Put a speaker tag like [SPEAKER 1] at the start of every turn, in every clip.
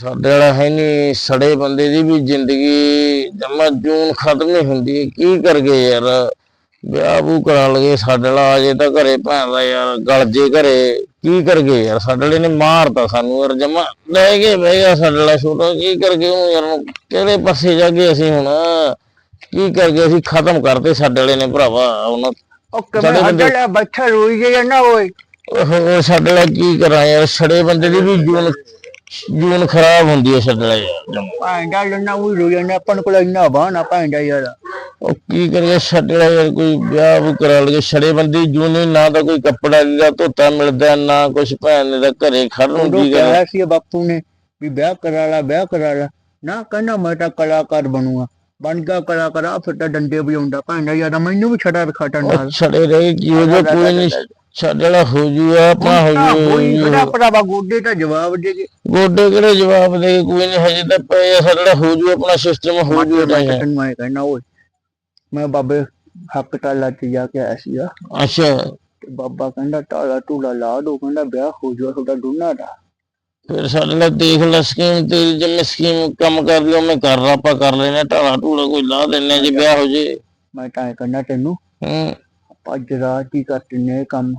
[SPEAKER 1] ਸਾਡੇ ਵਾਲਾ ਹੈ ਨਹੀਂ ਸੜੇ ਬੰਦੇ ਦੀ ਵੀ ਜ਼ਿੰਦਗੀ ਜਮਾ ਜੂਨ ਖਤਮ ਹੀ ਹੁੰਦੀ ਹੈ। ਕੀ ਕਰਗੇ ਯਾਰ? ਵਿਆਹ ਬੂ ਕਰਾ ਲਗੇ ਸਾਡੇ ਵਾਲਾ ਅਜੇ ਤਾਂ ਘਰੇ ਭੈਣ ਦਾ ਯਾਰ ਗਲ ਜੇ ਘਰੇ। ਕੀ ਕਰਗੇ ਯਾਰ? ਸਾਡੇ ਵਾਲੇ ਨੇ ਮਾਰਤਾ ਸਾਨੂੰ ਯਾਰ ਜਮਾ। ਲੈ ਕੇ ਬਹਿ ਗਿਆ ਸਾਡੇ ਵਾਲਾ ਛੋਟਾ। ਕੀ ਕਰਗੇ ਉਹ ਯਾਰ? ਕਿਹੜੇ ਪਾਸੇ ਜਾਗੇ ਅਸੀਂ ਹੁਣ? ਕੀ ਕਰਗੇ? ਅਸੀਂ ਖਤਮ ਕਰਤੇ ਸਾਡੇ ਵਾਲੇ ਨੇ ਭਰਾਵਾ। ਹੁਣ
[SPEAKER 2] ਉਹ
[SPEAKER 1] ਸਾਡੇ
[SPEAKER 2] ਕਿਵੇਂ ਹੱਡਲਾ ਬੱਠਾ ਰੋਈ ਜੇ ਨਾ ਓਏ।
[SPEAKER 1] ਉਹ ਸਾਡੇ ਵਾਲਾ ਕੀ ਕਰਾਂ ਯਾਰ? ਸੜੇ ਬੰਦੇ ਦੀ ਵੀ ਜੂਨ ਜੂਨ ਖਰਾਬ ਹੁੰਦੀ ਹੈ ਸਾਡੇ ਵਾਲਾ ਯਾਰ।
[SPEAKER 2] ਭਾਂਡਾ ਲੈਣਾ ਉਹ ਰੋਈ ਜਾਂਦਾ ਆਪਾਂ ਕੋਲ ਇੰਨਾ ਬਾਣਾ ਭਾਂਡਾ ਯਾਰ।
[SPEAKER 1] ਉਹ ਕੀ ਕਰੀਏ ਛੱਡਣਾ ਯਾਰ ਕੋਈ ਵਿਆਹ ਵੀ ਕਰਾ ਲਗੇ ਛੜੇ ਬੰਦੀ ਜੂਨੀ ਨਾ ਤਾਂ ਕੋਈ ਕੱਪੜਾ ਲੀੜਾ ਧੋਤਾ ਮਿਲਦਾ ਨਾ ਕੁਛ ਭੈਣ ਨੇ ਦਾ ਘਰੇ ਖੜਨ ਕੀ ਕਰੇ
[SPEAKER 2] ਕਿਹਾ ਸੀ ਬਾਪੂ ਨੇ ਵੀ ਵਿਆਹ ਕਰਾ ਲਾ ਵਿਆਹ ਕਰਾ ਲਾ। ਨਾ ਕਹਿੰਦਾ ਮੈਂ ਤਾਂ ਕਲਾਕਾਰ ਬਣੂਗਾ। ਬਣ ਗਿਆ ਕਲਾਕਾਰ ਆ ਫਿਰ ਤਾਂ ਡੰਡੇ ਵਜਾਉਂਦਾ। ਭਾਂਡਾ ਯਾਰ ਮੈਨੂੰ ਵੀ ਛੜਾ ਰਖਾਟਣ ਨਾਲ।
[SPEAKER 1] ਛੜੇ ਰਹੇ ਕੀ ਹੋ ਕੋਈ ਨਹੀਂ। ਸਾਡੇ ਹੋ ਜੂਗਾ ਆਪਣਾ ਹੋ
[SPEAKER 2] ਕੋਈ
[SPEAKER 1] ਜੂ
[SPEAKER 2] ਕਿਹੜਾ ਭਰਾਵਾ ਗੋਡੇ ਤਾਂ ਜਵਾਬ ਦੇ ਕੇ
[SPEAKER 1] ਗੋਡੇ ਕਿਹੜੇ ਜਵਾਬ ਦੇ ਕੇ ਕੋਈ ਨਹੀਂ ਹਜੇ ਤਾਂ ਪਏ ਆ ਸਾਡੇ ਹੋ ਜੂ ਆਪਣਾ ਸਿਸਟਮ ਹੋ ਜੂ ਤਾਂ
[SPEAKER 2] ਮੈਂ ਕਹਿਣਾ ਓਏ ਮੈਂ ਬਾਬੇ ਹੱਕ ਤਾਲਾ ਚ ਜਾ ਕੇ ਆਇਆ ਸੀਗਾ।
[SPEAKER 1] ਅੱਛਾ।
[SPEAKER 2] ਤੇ ਬਾਬਾ ਕਹਿੰਦਾ ਟਾਲਾ ਟੂਲਾ ਲਾ ਦੋ ਕਹਿੰਦਾ ਵਿਆਹ ਹੋ ਜਾਊਗਾ ਤੁਹਾਡਾ ਦੋਨਾਂ ਦਾ।
[SPEAKER 1] ਫਿਰ ਸਾਡੇ ਨਾਲ ਦੇਖ ਲੈ ਸਕੀਮ ਤੇਰੀ ਜਿਵੇਂ ਸਕੀਮ ਕੰਮ ਕਰ ਲਿਓ ਮੈਂ ਕਰ ਲਾ ਆਪਾਂ ਕਰ ਲੈਨੇ ਢਾਲਾ ਢੂਲਾ ਕੋਈ ਲਾ ਦਿੰਨੇ ਜੇ ਵਿਆਹ ਹੋ ਜੇ।
[SPEAKER 2] ਮੈਂ ਤਾਂ ਕਹਿੰਦਾ ਤੈਨੂੰ
[SPEAKER 1] ਹੂੰ।
[SPEAKER 2] ਆਪਾਂ ਅੱਜ ਰਾਤ ਹੀ ਕਰ ਦਿੰਨੇ ਕੰਮ।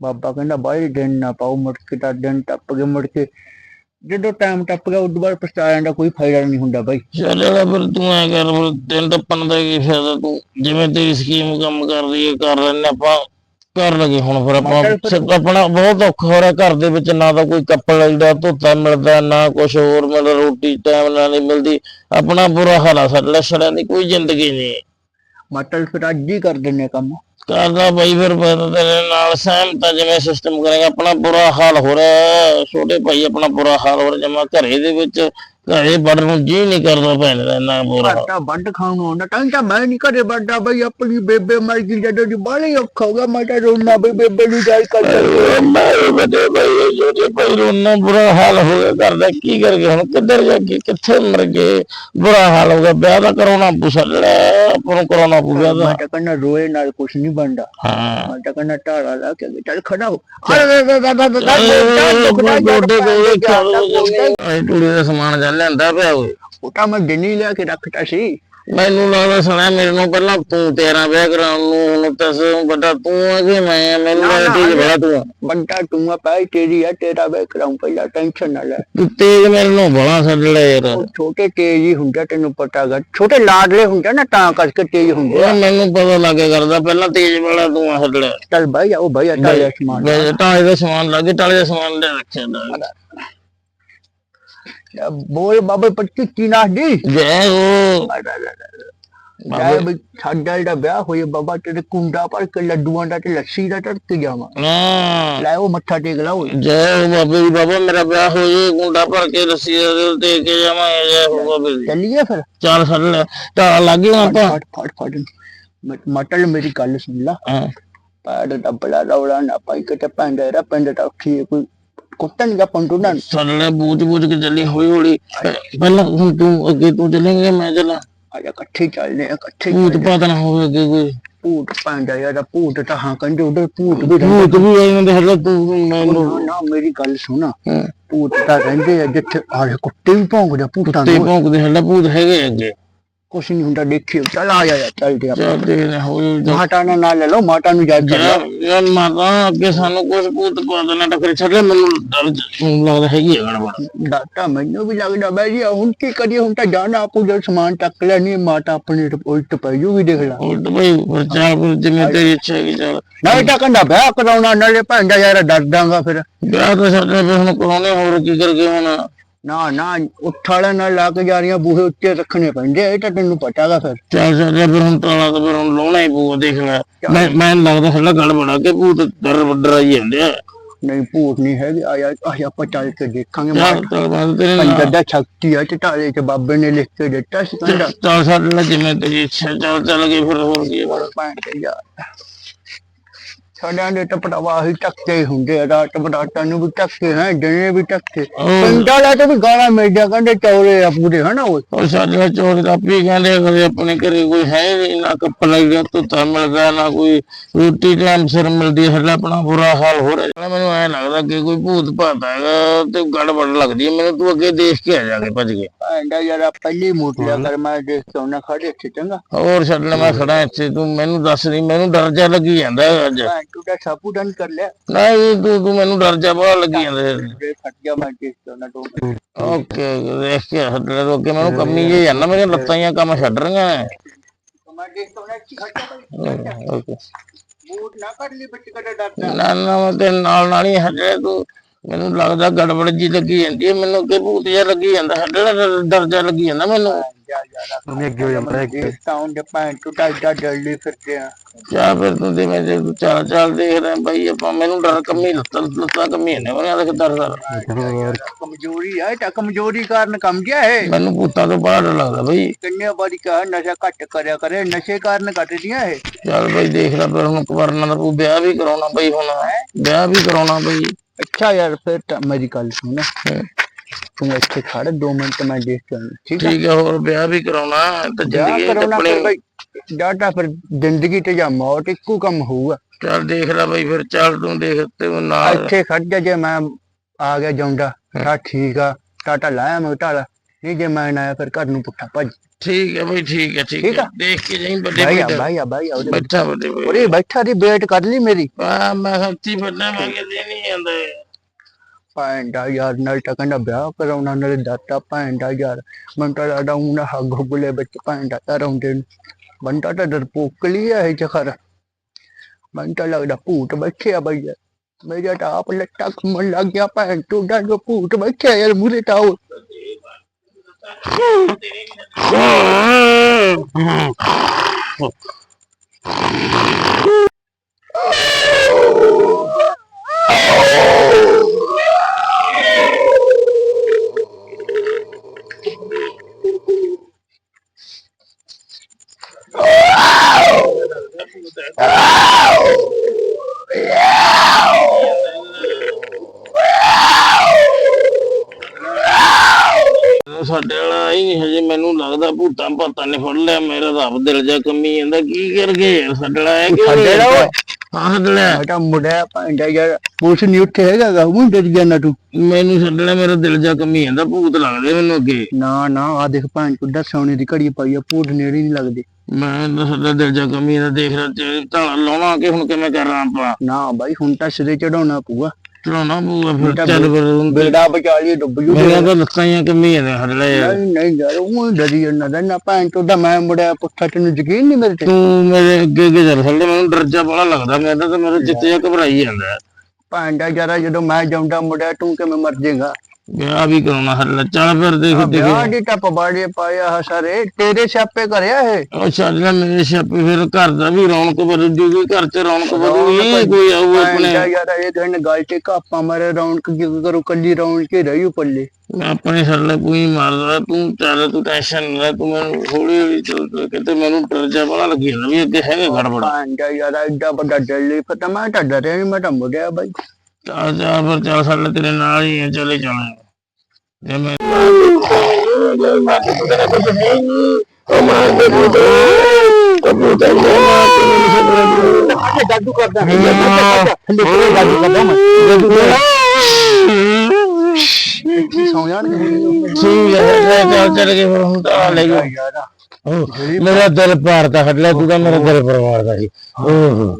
[SPEAKER 2] ਬਾਬਾ ਕਹਿੰਦਾ ਬਾਈ ਦਿਨ ਨਾ ਪਾਓ ਮੁੜ ਕੇ ਤਾਂ ਦਿਨ ਟੱਪ ਗਏ ਮੁੜ ਕੇ। ਜਦੋਂ ਟਾਈਮ ਟੱਪ ਗਿਆ ਉਦੋਂ ਬਾਅਦ ਪਛਤਾਇਆ ਦਾ ਕੋਈ ਫਾਇਦਾ ਨਹੀਂ ਹੁੰਦਾ ਬਾਈ।
[SPEAKER 1] ਚੱਲੇਗਾ ਫਿਰ ਤੂੰ ਐ ਕਰ ਫਿਰ ਤੈਨੂੰ ਟੱਪਣ ਦਾ ਕੀ ਫਾਇਦਾ ਤੂੰ? ਜਿਵੇਂ ਤੇਰੀ ਸਕੀਮ ਕੰਮ ਕਰ ਰਹੀ ਹੈ ਕਰ ਲੈਨੇ ਆਪਾਂ ਕਰ ਲਗੇ ਹੁਣ ਫਿਰ ਆਪਾਂ। ਆਪਣਾ ਬਹੁਤ ਔਖਾ ਹੋ ਰਿਹਾ ਘਰ ਦੇ ਵਿੱਚ ਨਾ ਤਾਂ ਕੋਈ ਕੱਪੜਾ ਲੀੜਾ ਧੋਤਾ ਮਿਲਦਾ ਨਾ ਕੁਝ ਹੋਰ ਮਿਲਦਾ ਰੋਟੀ ਟਾਈਮ ਨਾਲ ਨਹੀਂ ਮਿਲਦੀ। ਆਪਣਾ ਬੁਰਾ ਹਾਲ ਆ ਸਾਡੇ ਛੜਿਆਂ ਦੀ ਕੋਈ ਜ਼ਿੰਦਗੀ ਨਹੀਂ।
[SPEAKER 2] ਮਟਲ ਫਿਰ ਅੱਜ ਹੀ ਕਰ ਦਿੰਨੇ ਕੰਮ।
[SPEAKER 1] ਕਰਦਾ ਬਾਈ ਫਿਰ ਮੈਂ ਤੇਰੇ ਨਾਲ ਸਹਿਮਤ ਜਿਵੇਂ ਸਿਸਟਮ ਕਰੇਗਾ, ਆਪਣਾ ਬੁਰਾ ਹਾਲ ਹੋ ਰਿਹਾ ਹੈ। ਛੋਟੇ ਭਾਈ ਆਪਣਾ ਬੁਰਾ ਹਾਲ ਹੋ ਰਿਹਾ ਜਮਾ ਘਰੇ ਦੇ ਵਿੱਚ ਘਰੇ ਵੜਨ ਨੂੰ ਜੀ ਨਹੀਂ ਕਰਦਾ ਭੈਣ ਦਾ ਇੰਨਾ ਬੁਰਾ ਹਾਲ।
[SPEAKER 2] ਘਾਟਾ ਵੱਢ ਖਾਣ ਨੂੰ ਆਉਂਦਾ ਤਾਂ ਤਾਂ ਮੈਂ ਨਹੀਂ ਘਰੇ ਵੱਡਾ ਬਈ ਆਪਣੀ ਬੇਬੇ ਮਰ ਗਈ ਜਦੋਂ ਦੀ ਬਾਲੇ ਔਖਾ ਹੋ ਗਿਆ ਮੈਂ ਤਾਂ ਰੋਣਾ ਬਈ ਬੇਬੇ ਨੂੰ ਜਾਈ ਕਰ
[SPEAKER 1] ਮੇਰੇ ਵੱਡੇ ਭਾਈ ਛੋਟੇ ਭਾਈ ਨੂੰ ਇੰਨਾ ਬੁਰਾ ਹਾਲ ਹੋ ਗਿਆ ਕਰਦਾ ਕੀ ਕਰਗੇ ਹੁਣ ਕਿੱਧਰ ਜਾ ਕੇ ਕਿੱਥੇ ਮਰ ਗਏ ਬੁਰਾ ਹਾਲ ਹੋ ਗਿਆ ਵਿਆਹ ਦਾ ਕਰਾਉਣਾ ਪੁੱਛ ਲੈ ਆਪਾਂ ਨੂੰ ਕਰਾਉਣਾ ਦਾ
[SPEAKER 2] ਮੈਂ ਤਾਂ ਕਹਿੰਦਾ ਰੋਏ ਨਾਲ ਕੁਛ ਨਹੀਂ ਬਣਦਾ
[SPEAKER 1] ਹਾਂ
[SPEAKER 2] ਮੈਂ ਤਾਂ ਕਹਿੰਦਾ ਢਾਲਾ ਲਾ ਕੇ ਚੱਲ ਖੜਾ ਹੋ ਅਰੇ ਵੇ ਵੇ ਵੇ ਵੇ
[SPEAKER 1] ਗੋਡੇ ਗੋਡੇ ਐ ਟੂੜੀ ਦਾ ਸਮਾਨ ਜਾ ਲੈਂਦਾ ਪਿਆ ਓਏ।
[SPEAKER 2] ਉਹ ਤਾਂ ਮੈਂ ਦਿਨੀ ਲਿਆ ਕੇ ਰੱਖਤਾ ਸੀ।
[SPEAKER 1] ਮੈਨੂੰ ਲੱਗਦਾ ਸੁਣਿਆ ਮੇਰੇ ਨੂੰ ਪਹਿਲਾਂ ਤੂੰ ਤੇਰਾ ਵਿਆਹ ਕਰਾਉਣ ਨੂੰ ਹੁਣ ਤਸ ਵੱਡਾ ਤੂੰ ਆ ਕਿ ਮੈਂ ਆ? ਮੈਨੂੰ
[SPEAKER 2] ਨਾ,
[SPEAKER 1] ਲੱਗਦਾ
[SPEAKER 2] ਨਾ,
[SPEAKER 1] ਠੀਕ ਬੜਾ ਤੂੰ ਆ।
[SPEAKER 2] ਬੰਦਾ ਤੂੰ ਆ ਪਾਈ ਤੇਰੀ ਆ ਤੇਰਾ ਵੇ ਕਰਾਉਂ ਪਹਿਲਾਂ ਟੈਨਸ਼ਨ ਨਾ ਲੈ।
[SPEAKER 1] ਤੂੰ ਤੇਜ ਮੇਰੇ ਨੂੰ ਬੜਾ ਛੱਡ ਲੈ ਯਾਰ।
[SPEAKER 2] ਉਹ ਛੋਟੇ ਤੇਜ ਹੀ ਹੁੰਦਾ ਤੈਨੂੰ ਪਤਾਗਾ ਛੋਟੇ ਲਾਡਲੇ ਹੁੰਦੇ ਨਾ ਤਾਂ ਕਰਕੇ ਤੇਜ ਹੁੰਦੇ ਆ।
[SPEAKER 1] ਉਹ ਮੈਨੂੰ ਪਤਾ ਲੱਗੇ ਕਰਦਾ ਪਹਿਲਾਂ ਤੇਜ ਵਾਲਾ ਤੂੰ ਆ ਛੱਡ ਲੈ।
[SPEAKER 2] ਚੱਲ ਭਾਈ ਉਹ ਭਾਈ ਟਾਲੇ ਸਮਾਨ
[SPEAKER 1] ਮੈਂ ਟਾਲੇ ਦਾ ਸਮਾਨ ਲੱਗੇ ਟਾਲੇ ਦਾ ਸਮਾਨ ਲੈ ਰੱਖਿਆ। ਦਾ
[SPEAKER 2] ਬੋਲ ਬਾਬੇ ਪੱਟੀ ਕੀ ਨਾ ਦੀ
[SPEAKER 1] ਜੈ ਉਹ
[SPEAKER 2] ਜਾਏ ਬਈ ਸਾਡਾ ਜਿਹੜਾ ਵਿਆਹ ਹੋਇਆ ਬਾਬਾ ਤੇਰੇ ਕੁੰਡਾ ਭਰ ਕੇ ਲੱਡੂਆਂ ਦਾ ਤੇ ਲੱਸੀ ਦਾ ਟੜਕ ਜਾਵਾਂ। ਲੈ ਉਹ ਮੱਥਾ ਟੇਕ ਲਾ ਓਏ।
[SPEAKER 1] ਜੈ ਹੋ ਬਾਬੇ ਦੀ ਬਾਬਾ ਮੇਰਾ ਵਿਆਹ ਹੋ ਜੇ ਗੁੰਡਾ ਭਰ ਕੇ ਰੱਸੀ ਦੇ ਦਿਲ ਤੇ ਕੇ ਜਾਵਾਂ ਜੈ ਹੋ ਬਾਬੇ ਦੀ
[SPEAKER 2] ਚੱਲੀਏ ਫਿਰ।
[SPEAKER 1] ਚੱਲ ਲੈ ਟਾਲਾ ਲੱਗੇ ਆਪਾਂ।
[SPEAKER 2] ਫਟ ਫਟ ਫਟ। ਮ- ਮਟਲ ਮੇਰੀ ਗੱਲ ਸੁਣ ਲਾ।
[SPEAKER 1] ਹਾਂ।
[SPEAKER 2] ਪੈੜ ਦਾ ਬੜਾ ਰੌਲਾ ਨਾ ਪਾਈ ਕਿਤੇ ਪੈਂਦਾ ਰਾ ਪਿੰਡ ਦਾ ਕੋਈ। ਕੁੱਤਨ ਦਾ ਪੰਡੂ ਨਾ
[SPEAKER 1] ਛੱਡ ਲੈ ਬੂਝ ਬੂਝ ਕੇ ਚੱਲੀ ਹੌਲੀ ਹੌਲੀ। ਪਹਿਲਾਂ ਹੁਣ ਤੂੰ ਅੱਗੇ ਤੂੰ ਚੱਲੇਂਗੇ ਮੈਂ ਚੱਲਾਂ।
[SPEAKER 2] ਆਜਾ ਇਕੱਠੇ ਚੱਲਦੇ ਆ ਇਕੱਠੇ
[SPEAKER 1] ਭੂਤ। ਪਾਤ ਨਾ ਹੋਵੇ ਅੱਗੇ ਕੋਈ।
[SPEAKER 2] ਭੂਤ ਪੈਂਦਾ ਯਾਰ ਭੂਤ ਤਾਂ ਹਾਂ ਕਹਿੰਦੇ ਉਧਰ ਭੂਤ ਵੀ।
[SPEAKER 1] ਭੂਤ ਵੀ ਆਈ ਜਾਂਦੇ ਹੱਲਾ ਤੂੰ ਮੈਨੂੰ
[SPEAKER 2] ਨਾ ਮੇਰੀ ਗੱਲ ਸੁਣ। ਭੂਤ ਤਾਂ ਕਹਿੰਦੇ ਆ ਜਿੱਥੇ ਆਲੇ ਕੁੱਤੇ ਵੀ ਭੌਂਕਦੇ ਭੂਤਾਂ ਨੂੰ।
[SPEAKER 1] ਭੌਂਕਦੇ ਹੱਲਾ ਭੂਤ ਹੈਗੇ ਅੱਗੇ।
[SPEAKER 2] ਕੁਛ ਨਹੀਂ ਹੁੰਦਾ ਦੇਖਿਓ। ਚੱਲ ਆ ਜਾ ਚੱਲਦੇ ਆਪਾਂ
[SPEAKER 1] ਚੱਲ ਦੇਖਦੇ ਹੌਲੀ
[SPEAKER 2] ਮਾਤਾ ਨਾਲ ਨਾਲ ਲੈ ਲਓ ਮਾਤਾ ਨੂੰ ਯਾਦ ਕਰ ਲਓ।
[SPEAKER 1] ਯਾਰ ਮਾਤਾ ਅੱਗੇ ਸਾਨੂੰ ਕੁਝ ਭੂਤ ਪਾ ਦੇਣਾ ਟੱਕਰ ਛੱਡ ਮੈਨੂੰ ਡਰ ਲੱਗਦਾ ਹੈਗੀ ਹੈ ਗੜਬੜ।
[SPEAKER 2] ਦਾਤਾ ਮੈਨੂੰ ਵੀ ਲੱਗਦਾ ਬਈ ਜੀ ਹੁਣ ਕੀ ਕਰੀਏ ਹੁਣ ਤਾਂ ਜਾਣਾ ਆਪੂ ਜਦ ਸਮਾਨ ਚੱਕ ਲੈਣੀ ਮਾਤਾ ਆਪਣੀ ਉਲਟ ਪੈ ਜੂਗੀ ਦੇਖ ਲੈ।
[SPEAKER 1] ਉਲਟ ਭਾਈ ਫਿਰ ਚੱਲ ਫਿਰ ਜਿਵੇਂ ਤੇਰੀ ਇੱਛਾ ਹੈਗੀ ਚੱਲ।
[SPEAKER 2] ਨਾਲੇ ਤਾਂ ਕਹਿੰਦਾ ਵਿਆਹ ਕਰਾਉਣਾ ਨਾਲੇ ਭੈਂਦਾ ਯਾਰ ਡਰ ਦਾਂਗਾ ਫਿਰ।
[SPEAKER 1] ਵਿਆਹ ਤਾਂ ਸਾਡੇ ਫਿਰ ਹੁਣ ਕਰਾਉਣੇ ਹੋਰ ਕੀ ਕਰਕੇ ਹੁਣ
[SPEAKER 2] ਨਾ ਨਾ ਉੱਠ ਵਾਲਿਆਂ ਨਾਲ ਲਾ ਕੇ ਜਾ ਰਹੀਆਂ ਬੂਹੇ ਉੱਤੇ ਰੱਖਣੇ ਪੈਂਦੇ ਆ, ਇਹ ਤਾਂ ਤੈਨੂੰ ਪਤਾਗਾ ਫਿਰ।
[SPEAKER 1] ਚੱਲ ਚੱਲ ਫਿਰ ਹੁਣ ਤਾਲਾ ਤਾਂ ਫਿਰ ਹੁਣ ਲਾਉਣਾ ਹੀ ਪਊਗਾ ਦੇਖ ਲੈ। ਮੈਂ ਮੈਂ ਲੱਗਦਾ ਸਾਡਾ ਗੜਬੜਾ ਕੇ ਭੂਤ ਡਰ ਡਰਾਈ ਜਾਂਦੇ ਆ।
[SPEAKER 2] ਨਹੀਂ ਭੂਤ ਨਹੀਂ ਹੈਗੇ ਆਇਆ ਆਇਆ ਆਪਾਂ ਚੱਲ ਕੇ ਦੇਖਾਂਗੇ
[SPEAKER 1] ਨਾਲ।
[SPEAKER 2] ਦਾ ਸ਼ਕਤੀ ਆ ਤੇ ਢਾਲੇ ਚ ਬਾਬੇ ਨੇ ਲਿਖ ਕੇ ਦਿੱਤਾ ਸੀ ਕਹਿੰਦਾ
[SPEAKER 1] ਚੱਲ ਸਾਡੇ ਨਾਲ ਜਿਵੇਂ ਤੇਰੀ ਇੱਛਾ ਚੱਲ ਚੱਲ ਗਏ ਫਿਰ ਹੋਰ ਕੀ ਹੈ।
[SPEAKER 2] ਭੈਣ ਤੇ ਯਾਰ। ਸਾਡਿਆਂ ਦੇ ਤਾਂ ਹੀ ਟੱਕੇ ਹੁੰਦੇ ਆ ਰਾਤ ਬਰਾਤਾਂ ਨੂੰ ਵੀ ਟੱਕੇ ਹੈ ਦਿਨੇ ਵੀ ਟੱਕੇ ਪਿੰਡਾਂ ਵਾਲੇ ਤੇ ਵੀ ਗਾਲਾਂ ਮਿਲਦੀਆਂ ਕਹਿੰਦੇ ਚੌਰੇ ਆ ਪੂਰੇ ਹਨਾ ਉਹ
[SPEAKER 1] ਉਹ ਸਾਡੇ ਚੋਰ ਦਾ ਵੀ ਕਹਿੰਦੇ ਕਦੇ ਆਪਣੇ ਘਰੇ ਕੋਈ ਹੈ ਨਹੀਂ ਨਾ ਕੱਪੜਾ ਗਿਆ ਤੁੱਤਾ ਮਿਲਦਾ ਨਾ ਕੋਈ ਰੋਟੀ ਟਾਈਮ ਸਿਰ ਮਿਲਦੀ ਹੈ ਆਪਣਾ ਬੁਰਾ ਹਾਲ ਹੋ ਰਿਹਾ। ਮੈਨੂੰ ਐ ਲੱਗਦਾ ਕਿ ਕੋਈ ਭੂਤ ਭਾਤ ਹੈਗਾ ਤੇ ਗੜਬੜ ਲੱਗਦੀ ਮੈਨੂੰ ਤੂੰ ਅੱਗੇ ਦੇਖ ਕੇ ਆ ਜਾ ਕੇ ਭੱਜ ਕੇ।
[SPEAKER 2] ਪਿੰਡਾ ਯਾਰ ਪਹਿਲੀ ਮੂਟ ਲਿਆ ਕਰ ਮੈਂ ਦੇਖ ਕੇ ਉਹਨਾਂ ਖੜੇ ਇੱਥੇ ਚੰਗਾ।
[SPEAKER 1] ਹੋਰ ਛੱਡਣਾ ਮੈਂ ਖੜਾ ਇੱਥੇ ਤੂੰ ਮੈਨੂੰ ਦੱਸ ਨਹੀਂ ਮੈਨੂੰ ਡਰ ਜਾ ਲੱਗੀ ਜਾਂਦਾ ਅੱਜ।
[SPEAKER 2] ਤੂੰ ਤਾਂ ਡਨ ਕਰ ਲਿਆ।
[SPEAKER 1] ਨਹੀਂ ਤੂੰ ਤੂੰ ਮੈਨੂੰ ਡਰ ਜਾ ਬੜਾ ਲੱਗੀ ਜਾਂਦਾ।
[SPEAKER 2] ਦੇ ਫਟ ਗਿਆ ਮੈਂ ਦੇਖ ਕੇ ਉਹਨਾਂ ਤੋਂ।
[SPEAKER 1] ਓਕੇ ਦੇਖ ਕੇ ਹੱਟਲੇ ਤੋਂ ਅੱਗੇ ਮੈਨੂੰ ਕੰਮੀ ਜੇ ਜਾਂਦਾ ਮੇਰੀਆਂ ਲੱਤਾਂ ਹੀ ਕੰਮ ਛੱਡ ਰਹੀਆਂ। ਨੇ
[SPEAKER 2] ਮੈਂ ਦੇਖ ਕੇ ਉਹਨਾਂ ਕੀ ਖੜਿਆ
[SPEAKER 1] ਓਕੇ।
[SPEAKER 2] ਮੂਟ ਨਾ ਕੱਢ ਲਈ ਬੱਚੇ ਕਦੇ ਡਰਦਾ
[SPEAKER 1] ਨਾ ਨਾ ਮੈਂ ਤੇ ਨਾਲ ਨਾਲ ਹੀ ਹੱਟਲੇ ਤੂੰ ਮੈਨੂੰ ਲੱਗਦਾ ਗੜਬੜ ਜੀ ਲੱਗੀ ਜਾਂਦੀ ਹੈ। ਮੈਨੂੰ ਅੱਗੇ ਭੂਤ ਜਿਹਾ ਲੱਗੀ ਜਾਂਦਾ ਹੱਟਲੇ ਡਰ ਜਾ ਲੱਗੀ ਜਾਂਦਾ ਮੈਨੂੰ।
[SPEAKER 2] ਉਹਨੇ ਅੱਗੇ ਹੋ ਜਾਂਦਾ ਇੱਕ। ਟਾਊਨ ਦੇ ਤੂੰ ਤਾਂ ਇੱਡਾ ਜਲਦੀ ਫਿਰਦੇ ਆ।
[SPEAKER 1] ਚਾ ਫਿਰ ਤੂੰ ਤੇ ਮੈਂ ਜੇ ਤੂੰ ਚਾਲ ਚਾਲ ਦੇਖ ਰਿਹਾ ਬਈ ਆਪਾਂ ਮੈਨੂੰ ਡਰ ਕੰਮੀ ਲੱਤਾਂ ਲੱਤਾਂ ਕੰਮੀ ਨੇ ਉਹਨਾਂ ਦੇ ਡਰ ਡਰ
[SPEAKER 2] ਕਮਜ਼ੋਰੀ ਆ ਤਾਂ ਕਮਜ਼ੋਰੀ ਕਾਰਨ ਕੰਮ ਗਿਆ ਹੈ
[SPEAKER 1] ਮੈਨੂੰ ਭੂਤਾਂ ਤੋਂ ਬੜਾ ਡਰ ਲੱਗਦਾ ਬਈ।
[SPEAKER 2] ਕਿੰਨੇ ਵਾਰੀ ਕਹਾ ਨਸ਼ਾ ਘੱਟ ਕਰਿਆ ਕਰੇ ਨਸ਼ੇ ਕਾਰਨ ਘਟਦੀਆਂ ਇਹ।
[SPEAKER 1] ਚੱਲ ਬਈ ਦੇਖ ਲੈ ਫਿਰ ਹੁਣ ਕਵਰਨਾ ਦਾ ਵਿਆਹ ਵੀ ਕਰਾਉਣਾ ਬਈ ਹੁਣ। ਵਿਆਹ ਵੀ ਕਰਾਉਣਾ ਬਈ।
[SPEAKER 2] ਅੱਛਾ ਯਾਰ ਫਿਰ ਤਾਂ ਮੇਰੀ ਗੱਲ ਸੁਣ। ਤੂੰ ਇੱਥੇ ਖੜ 2 ਮਿੰਟ ਮੈਂ ਦੇਖ ਆਉਂਦਾ, ਠੀਕ ਹੈ
[SPEAKER 1] ਠੀਕ ਹੈ ਹੋਰ ਵਿਆਹ ਵੀ ਕਰਾਉਣਾ ਤੇ ਜ਼ਿੰਦਗੀ
[SPEAKER 2] ਬਈ ਡਾਟਾ ਫਿਰ ਜ਼ਿੰਦਗੀ ਤੇ ਜਾਂ ਮੌਤ ਇੱਕੋ ਕੰਮ ਹੋਊਗਾ।
[SPEAKER 1] ਚੱਲ ਦੇਖ ਲੈ ਬਈ ਫਿਰ ਚੱਲ ਤੂੰ ਦੇਖ ਤੇ ਉਹ ਨਾਲ
[SPEAKER 2] ਇੱਥੇ ਖੜ ਜਾ ਜੇ ਮੈਂ ਆ ਗਿਆ ਜਾਉਂਦਾ ਤਾਂ ਠੀਕ ਆ ਟਾਟਾ ਲਾਇਆ ਮੈਂ ਟਾਲਾ ਨਹੀਂ ਜੇ ਮੈਂ ਨਾ ਆਇਆ ਫਿਰ ਘਰ ਨੂੰ ਪੁੱਠਾ ਭੱਜ।
[SPEAKER 1] ਠੀਕ ਹੈ ਬਈ ਠੀਕ ਹੈ ਠੀਕ ਹੈ। ਦੇਖ ਕੇ ਜਾਈਂ ਵੱਡੇ
[SPEAKER 2] ਭਾਈ ਭਾਈ ਆ ਭਾਈ
[SPEAKER 1] ਬੱਚਾ ਵੱਡੇ ਬਈ।
[SPEAKER 2] ਉਹਦੇ ਬੈਠਾ ਦੀ ਵੇਟ ਕਰ ਲਈ ਮੇਰੀ।
[SPEAKER 1] ਆ ਮੈਂ ਹੱਥੀ ਵੱਡਾ ਮੈਂ ਕਿਤੇ ਨਹੀਂ ਆਂਦਾ
[SPEAKER 2] ਭੈਣ ਦਾ ਯਾਰ ਨਾਲ ਤਾਂ ਕਹਿੰਦਾ ਵਿਆਹ ਕਰਾਉਣਾ ਨਾਲੇ ਦਾਤਾ ਭੈਣ ਦਾ ਯਾਰ। ਮੈਂ ਤਾਂ ਲੱਗਦਾ ਉਹਨਾਂ ਹੱਗ ਹੁਗਲੇ ਵਿੱਚ ਭੈਣ ਦਾ ਤਾਂ ਰੌਂਦੇ ਨੂੰ। ਬੰਦਾ ਤਾਂ ਡਰਪੋਕਲੀ ਆ ਇਹ ਚਖਰ ਮੈਨੂੰ ਤਾਂ ਲੱਗਦਾ ਭੂਤ ਬੈਠਿਆ ਬਈ। ਯਾਰ ਮੇਰਾ ਤਾਂ ਆਪ ਲੱਟਾ ਘੁੰਮਣ ਲੱਗ ਗਿਆ ਭੈਣ ਤੂੰ ਜੋ ਭੂਤ ਬੈਠਿਆ ਯਾਰ ਮੂਰੇ ਤਾਂ ਉਹ
[SPEAKER 1] ਸਾਡੇ ਵਾਲਾ ਹੀ ਨਹੀਂ ਹਜੇ ਮੈਨੂੰ ਲੱਗਦਾ ਭੂਤਾਂ ਭਾਤਾਂ ਨੇ ਫੜ ਲਿਆ ਮੇਰਾ ਆਪ ਦਿਲ ਜਾ ਕੰਮੀ ਜਾਂਦਾ ਕੀ ਕਰ ਗਏ ਯਾਰ ਸਾਡੇ ਵਾਲਾ ਇਹ ਕਿਉਂ
[SPEAKER 2] ਸਾਡੇ ਵਾਲਾ ਓਏ।
[SPEAKER 1] ਹਾਂ ਵਾਲਾ
[SPEAKER 2] ਮੈਂ ਤਾਂ ਮੁੰਡਾ ਦਾ ਯਾਰ ਪੁਲਿਸ ਨਹੀਂ ਉੱਥੇ ਹੈਗਾ ਗਾ ਉਹ ਡਰ ਗਿਆ ਨਾ ਤੂੰ
[SPEAKER 1] ਮੈਨੂੰ ਵਾਲਾ ਮੇਰਾ ਦਿਲ ਜਾ ਕੰਮੀ ਜਾਂਦਾ ਭੂਤ ਲੱਗਦੇ ਮੈਨੂੰ ਅੱਗੇ।
[SPEAKER 2] ਨਾ ਨਾ ਆ ਦੇਖ ਭੈਣ ਕੁੱਡਾ ਸੋਨੇ ਦੀ ਘੜੀ ਪਾਈ ਆ ਭੂਤ ਨੇੜੇ ਨਹੀਂ ਲੱਗਦੇ।
[SPEAKER 1] ਮੈਂ ਤਾਂ ਸਾਡਾ ਦਿਲ ਜਾ ਕੰਮੀ ਜਾਂਦਾ ਦੇਖ ਰਿਹਾ ਤੇ ਤਾਲਾ ਲਾਉਣਾ ਕਿ ਹੁਣ ਕਿਵੇਂ ਕਰਾਂ ਆਪਾਂ?
[SPEAKER 2] ਨਾ ਬਾਈ ਹੁਣ ਤਾਂ ਸਿਰੇ ਚੜਾਉਣਾ ਪਊਗਾ।
[SPEAKER 1] ਚਲਾਉਣਾ ਪਊਗਾ ਫਿਰ ਚੱਲ ਫਿਰ
[SPEAKER 2] ਬੇੜਾ ਬਚਾ ਲਈ ਡੁੱਬ ਜੂ
[SPEAKER 1] ਮੇਰੀਆਂ ਤਾਂ ਲੱਤਾਂ ਹੀ ਕੰਮੀ ਜਾਂਦੇ ਯਾਰ
[SPEAKER 2] ਨਹੀਂ ਨਹੀਂ ਯਾਰ ਉਹ ਡਰੀ ਜਾਂਦਾ ਦਾ ਨਾ ਭੈਣ ਤੋਂ ਦਾ ਮੈਂ ਮੁੜਿਆ ਪੁੱਠਾ ਤੈਨੂੰ ਯਕੀਨ ਨਹੀਂ ਮੇਰੇ ਤੇ?
[SPEAKER 1] ਤੂੰ ਮੇਰੇ ਅੱਗੇ ਅੱਗੇ ਚੱਲ ਸਾਡੇ ਮੈਨੂੰ ਡਰ ਜਾ ਬੜਾ ਲੱਗਦਾ ਮੇਰਾ ਤਾਂ ਮੇਰਾ ਚਿੱਤ ਜਿਹਾ ਘਬਰਾਈ ਜਾਂਦਾ।
[SPEAKER 2] ਭੈਣ ਦਾ ਯਾਰਾ ਜਦੋਂ ਮੈਂ ਜਾਉਂਦਾ ਮੁੜਿਆ ਤੂੰ ਕਿਵੇਂ ਮਰ ਜਾਏਗਾ?
[SPEAKER 1] ਵਿਆਹ ਵੀ ਕਰਾਉਣਾ ਹੱਲ। ਚੱਲ ਫਿਰ ਦੇਖ ਦੇਖ।
[SPEAKER 2] ਵਿਆਹ ਦੀ ਟੱਪ ਬਾੜੇ ਪਾਇਆ ਹਾ ਸਾਰੇ ਤੇਰੇ ਸਿਆਪੇ ਕਰਿਆ ਇਹ?
[SPEAKER 1] ਉਹ ਛੱਡ ਲੈ ਮੇਰੇ ਛਾਪੇ ਫਿਰ ਘਰ ਦਾ ਵੀ ਰੌਣਕ ਵਧੂਗੀ ਘਰ 'ਚ ਰੌਣਕ ਵਧੂਗੀ ਕੋਈ ਆਊ ਆਪਣੇ।
[SPEAKER 2] ਯਾਰਾ ਇਹ ਦਿਨ ਗੱਲ ਤੇ ਕਾਪਾ ਮਾਰੇ ਰੌਣਕ ਕੀ ਕਰੂ ਕੱਲੀ ਰੌਣਕ ਹੀ ਰਹੀ ਪੱਲੇ
[SPEAKER 1] ਆਪਣੇ ਸਰਲੇ ਕੋਈ ਮਾਰਦਾ ਤੂੰ ਚੱਲ ਤੂੰ ਟੈਨਸ਼ਨ ਨਾ ਤੂੰ ਮੈਨੂੰ ਹੌਲੀ ਹੌਲੀ ਚੱਲ ਕਿਤੇ ਮੈਨੂੰ ਡਰ ਜਾ ਬੜਾ ਲੱਗੀ ਜਾਂਦਾ ਵੀ ਅੱਗੇ ਹੈਗਾ ਗੜਬੜ।
[SPEAKER 2] ਯਾਰਾ ਏਡਾ ਵੱਡਾ ਡੱਲੇ ਫਿਰ ਮੈਂ ਤਾਂ ਡਰਿਆ ਨਹੀਂ ਮੈਂ ਤਾਂ ਮੁੜਿਆ ਬਾਈ।
[SPEAKER 1] ਚੱਲ ਚੱਲ ਫਿਰ ਚੱਲ ਸਾਡੇ ਤੇਰੇ ਨਾਲ ਹੀ ਆ ਚਲੇ ਜਾਣਾ। ਜੇ ਮੈਂ
[SPEAKER 2] ਜਾਦੂ ਕਰਦਾ ਜਾਦੂ ਕਰਦਾ ਮੈਂ ਜਾਦੂ ਸੌ ਜਾਣਗੇ
[SPEAKER 1] ਠੀਕ ਹੈ। ਚੱਲ ਚੱਲ ਕੇ ਫਿਰ ਹੁਣ ਤਾਂ ਲੈ ਗਿਆ
[SPEAKER 2] ਯਾਰਾ
[SPEAKER 1] ਉਹ ਮੇਰਾ ਦਿਲ ਭਰਦਾ ਹੱਡਲਾ ਤੂੰ ਤਾਂ ਮੇਰਾ ਦਿਲ ਪਰਵਾਰ ਦਾ ਸੀ। ਓਹ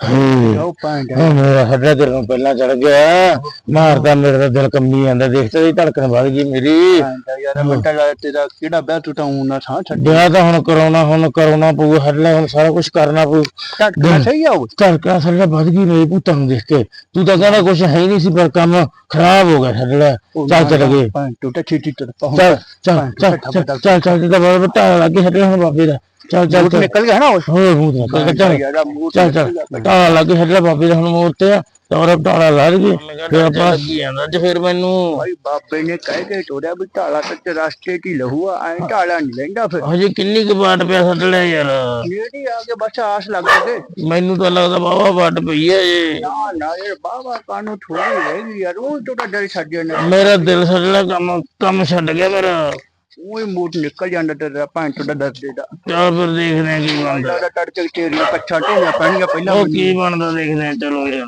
[SPEAKER 2] ਉਹ ਦਾ
[SPEAKER 1] ਉਹ ਮੇਰਾ ਦਿਲ ਨੂੰ ਪਹਿਲਾਂ ਚੜ ਗਿਆ ਮਾਰਦਾ ਮੇਰਾ ਤਾਂ ਦਿਲ ਕੰਮੀ ਜਾਂਦਾ ਦੇਖ ਤੇ ਧੜਕਣ ਵੱਧ ਗਈ ਮੇਰੀ
[SPEAKER 2] ਭੈਣ ਦਾ ਯਾਰਾ ਬੱਟਾ ਲਾ ਤੇਰਾ ਕਿਹੜਾ ਵਿਆਹ ਤੂੰ ਤਾਂ ਉਹਨਾਂ ਥਾਂ ਛੱਡ
[SPEAKER 1] ਵਿਆਹ ਤਾਂ ਹੁਣ ਕਰਾਉਣਾ ਹੁਣ ਕਰਾਉਣਾ ਪਊ ਹੱਡਲਾ ਹੁਣ ਸਾਰਾ ਕੁਝ ਕਰਨਾ ਪਊ
[SPEAKER 2] ਝਟਕਾ ਸਹੀ ਆ ਉਹ
[SPEAKER 1] ਧੜਕਣ ਸਾਡਾ ਵੱਧ ਗਈ ਮੇਰੀ ਭੂਤਾਂ ਨੂੰ ਦੇਖ ਕੇ ਤੂੰ ਤਾਂ ਕਹਿੰਦਾ ਕੁਝ ਹੈ ਨਹੀਂ ਸੀ ਪਰ ਕੰਮ ਖਰਾਬ ਹੋ ਗਿਆ ਹੱਡਲਾ ਚੱਲ ਚੱਲ ਗਏ
[SPEAKER 2] ਪਹੁੰਚ
[SPEAKER 1] ਚੱਲ ਚੱਲ ਚੱਲ ਚੱਲ ਚੱਲ ਚੱਲ ਬਟਾ ਲੱਗੇ ਹੁਣ ਬਾਬੇ ਦਾ ਚੱਲ ਚੱਲ ਚੱਲ।
[SPEAKER 2] ਨਿਕਲ ਗਿਆ ਨਾ ਉਹ?
[SPEAKER 1] ਹੋਰ ਭੂਤ ਨਾ ਚੱਲ। ਚੱਲ
[SPEAKER 2] ਯਾਰਾ
[SPEAKER 1] ਚੱਲ। ਚੱਲ ਤਾਂ ਲੱਗੇ ਹੱਡਲਾ ਬਾਬੇ ਦਾ ਹੁਣ ਮੋੜ ਤੇ ਆ। ਤੋਰ ਟਾਲਾ ਲੱਗ ਗਈ ਫਿਰ ਆਪਾਂ ਲੱਗੀ ਜਾਂਦਾ ਤੇ ਫਿਰ ਮੈਨੂੰ
[SPEAKER 2] ਭਾਈ ਬਾਬੇ ਨੇ ਕਹਿ ਕੇ ਤੋੜਿਆ ਵੀ ਢਾਲਾ ਤੇ ਰਸਤੇ ਦੀ ਲਹੂਆ ਐ ਢਾਲਾ ਨਹੀਂ ਲੈਂਦਾ ਫਿਰ।
[SPEAKER 1] ਹਜੇ ਕਿੰਨੀ ਕੁ ਬਾਟ ਪਿਆ ਸੱਟ ਲਿਆ ਯਾਰ?
[SPEAKER 2] ਨੇੜੀ ਆ ਕੇ ਬਸ ਆਸ ਲੱਗ ਗਏ
[SPEAKER 1] ਮੈਨੂੰ ਤਾਂ ਲੱਗਦਾ ਬਾਵਾ ਵੱਟ ਪਈ ਹੈ ਜੇ
[SPEAKER 2] ਨਾ ਨਾ ਇਹ ਬਾਬਾ ਕਾਨੂੰ ਥੋੜੀ ਰਹਿ ਗਈ ਯਾਰ ਉਹ ਤੋਂ ਡਰ ਛੱਡਿਆ ਨੇ
[SPEAKER 1] ਮੇਰਾ ਦਿਲ ਛੱਡਣਾ ਕੰਮ ਕੰਮ ਛੱਡ ਗਿਆ ਮੇਰਾ।
[SPEAKER 2] ਉਹ ਹੀ ਮੂਡ ਨਿਕਲ ਜਾਂਦਾ ਤੇਰਾ ਭਾਂ ਤੋਂ ਦਰਦ ਦਾ
[SPEAKER 1] ਚੱਲ ਫਿਰ ਦੇਖਦੇ ਆ ਕੀ ਬਣਦਾ।
[SPEAKER 2] ਲੱਗਦਾ ਤੜਕੇ ਤੇਰੀਆਂ ਕੱਛਾਂ ਢੋਣੀਆਂ ਪੈਣੀਆਂ ਪਹਿਲਾਂ
[SPEAKER 1] ਉਹ ਕੀ ਬਣਦਾ ਦੇਖਦੇ ਆ ਚਲੋ ਯਾਰ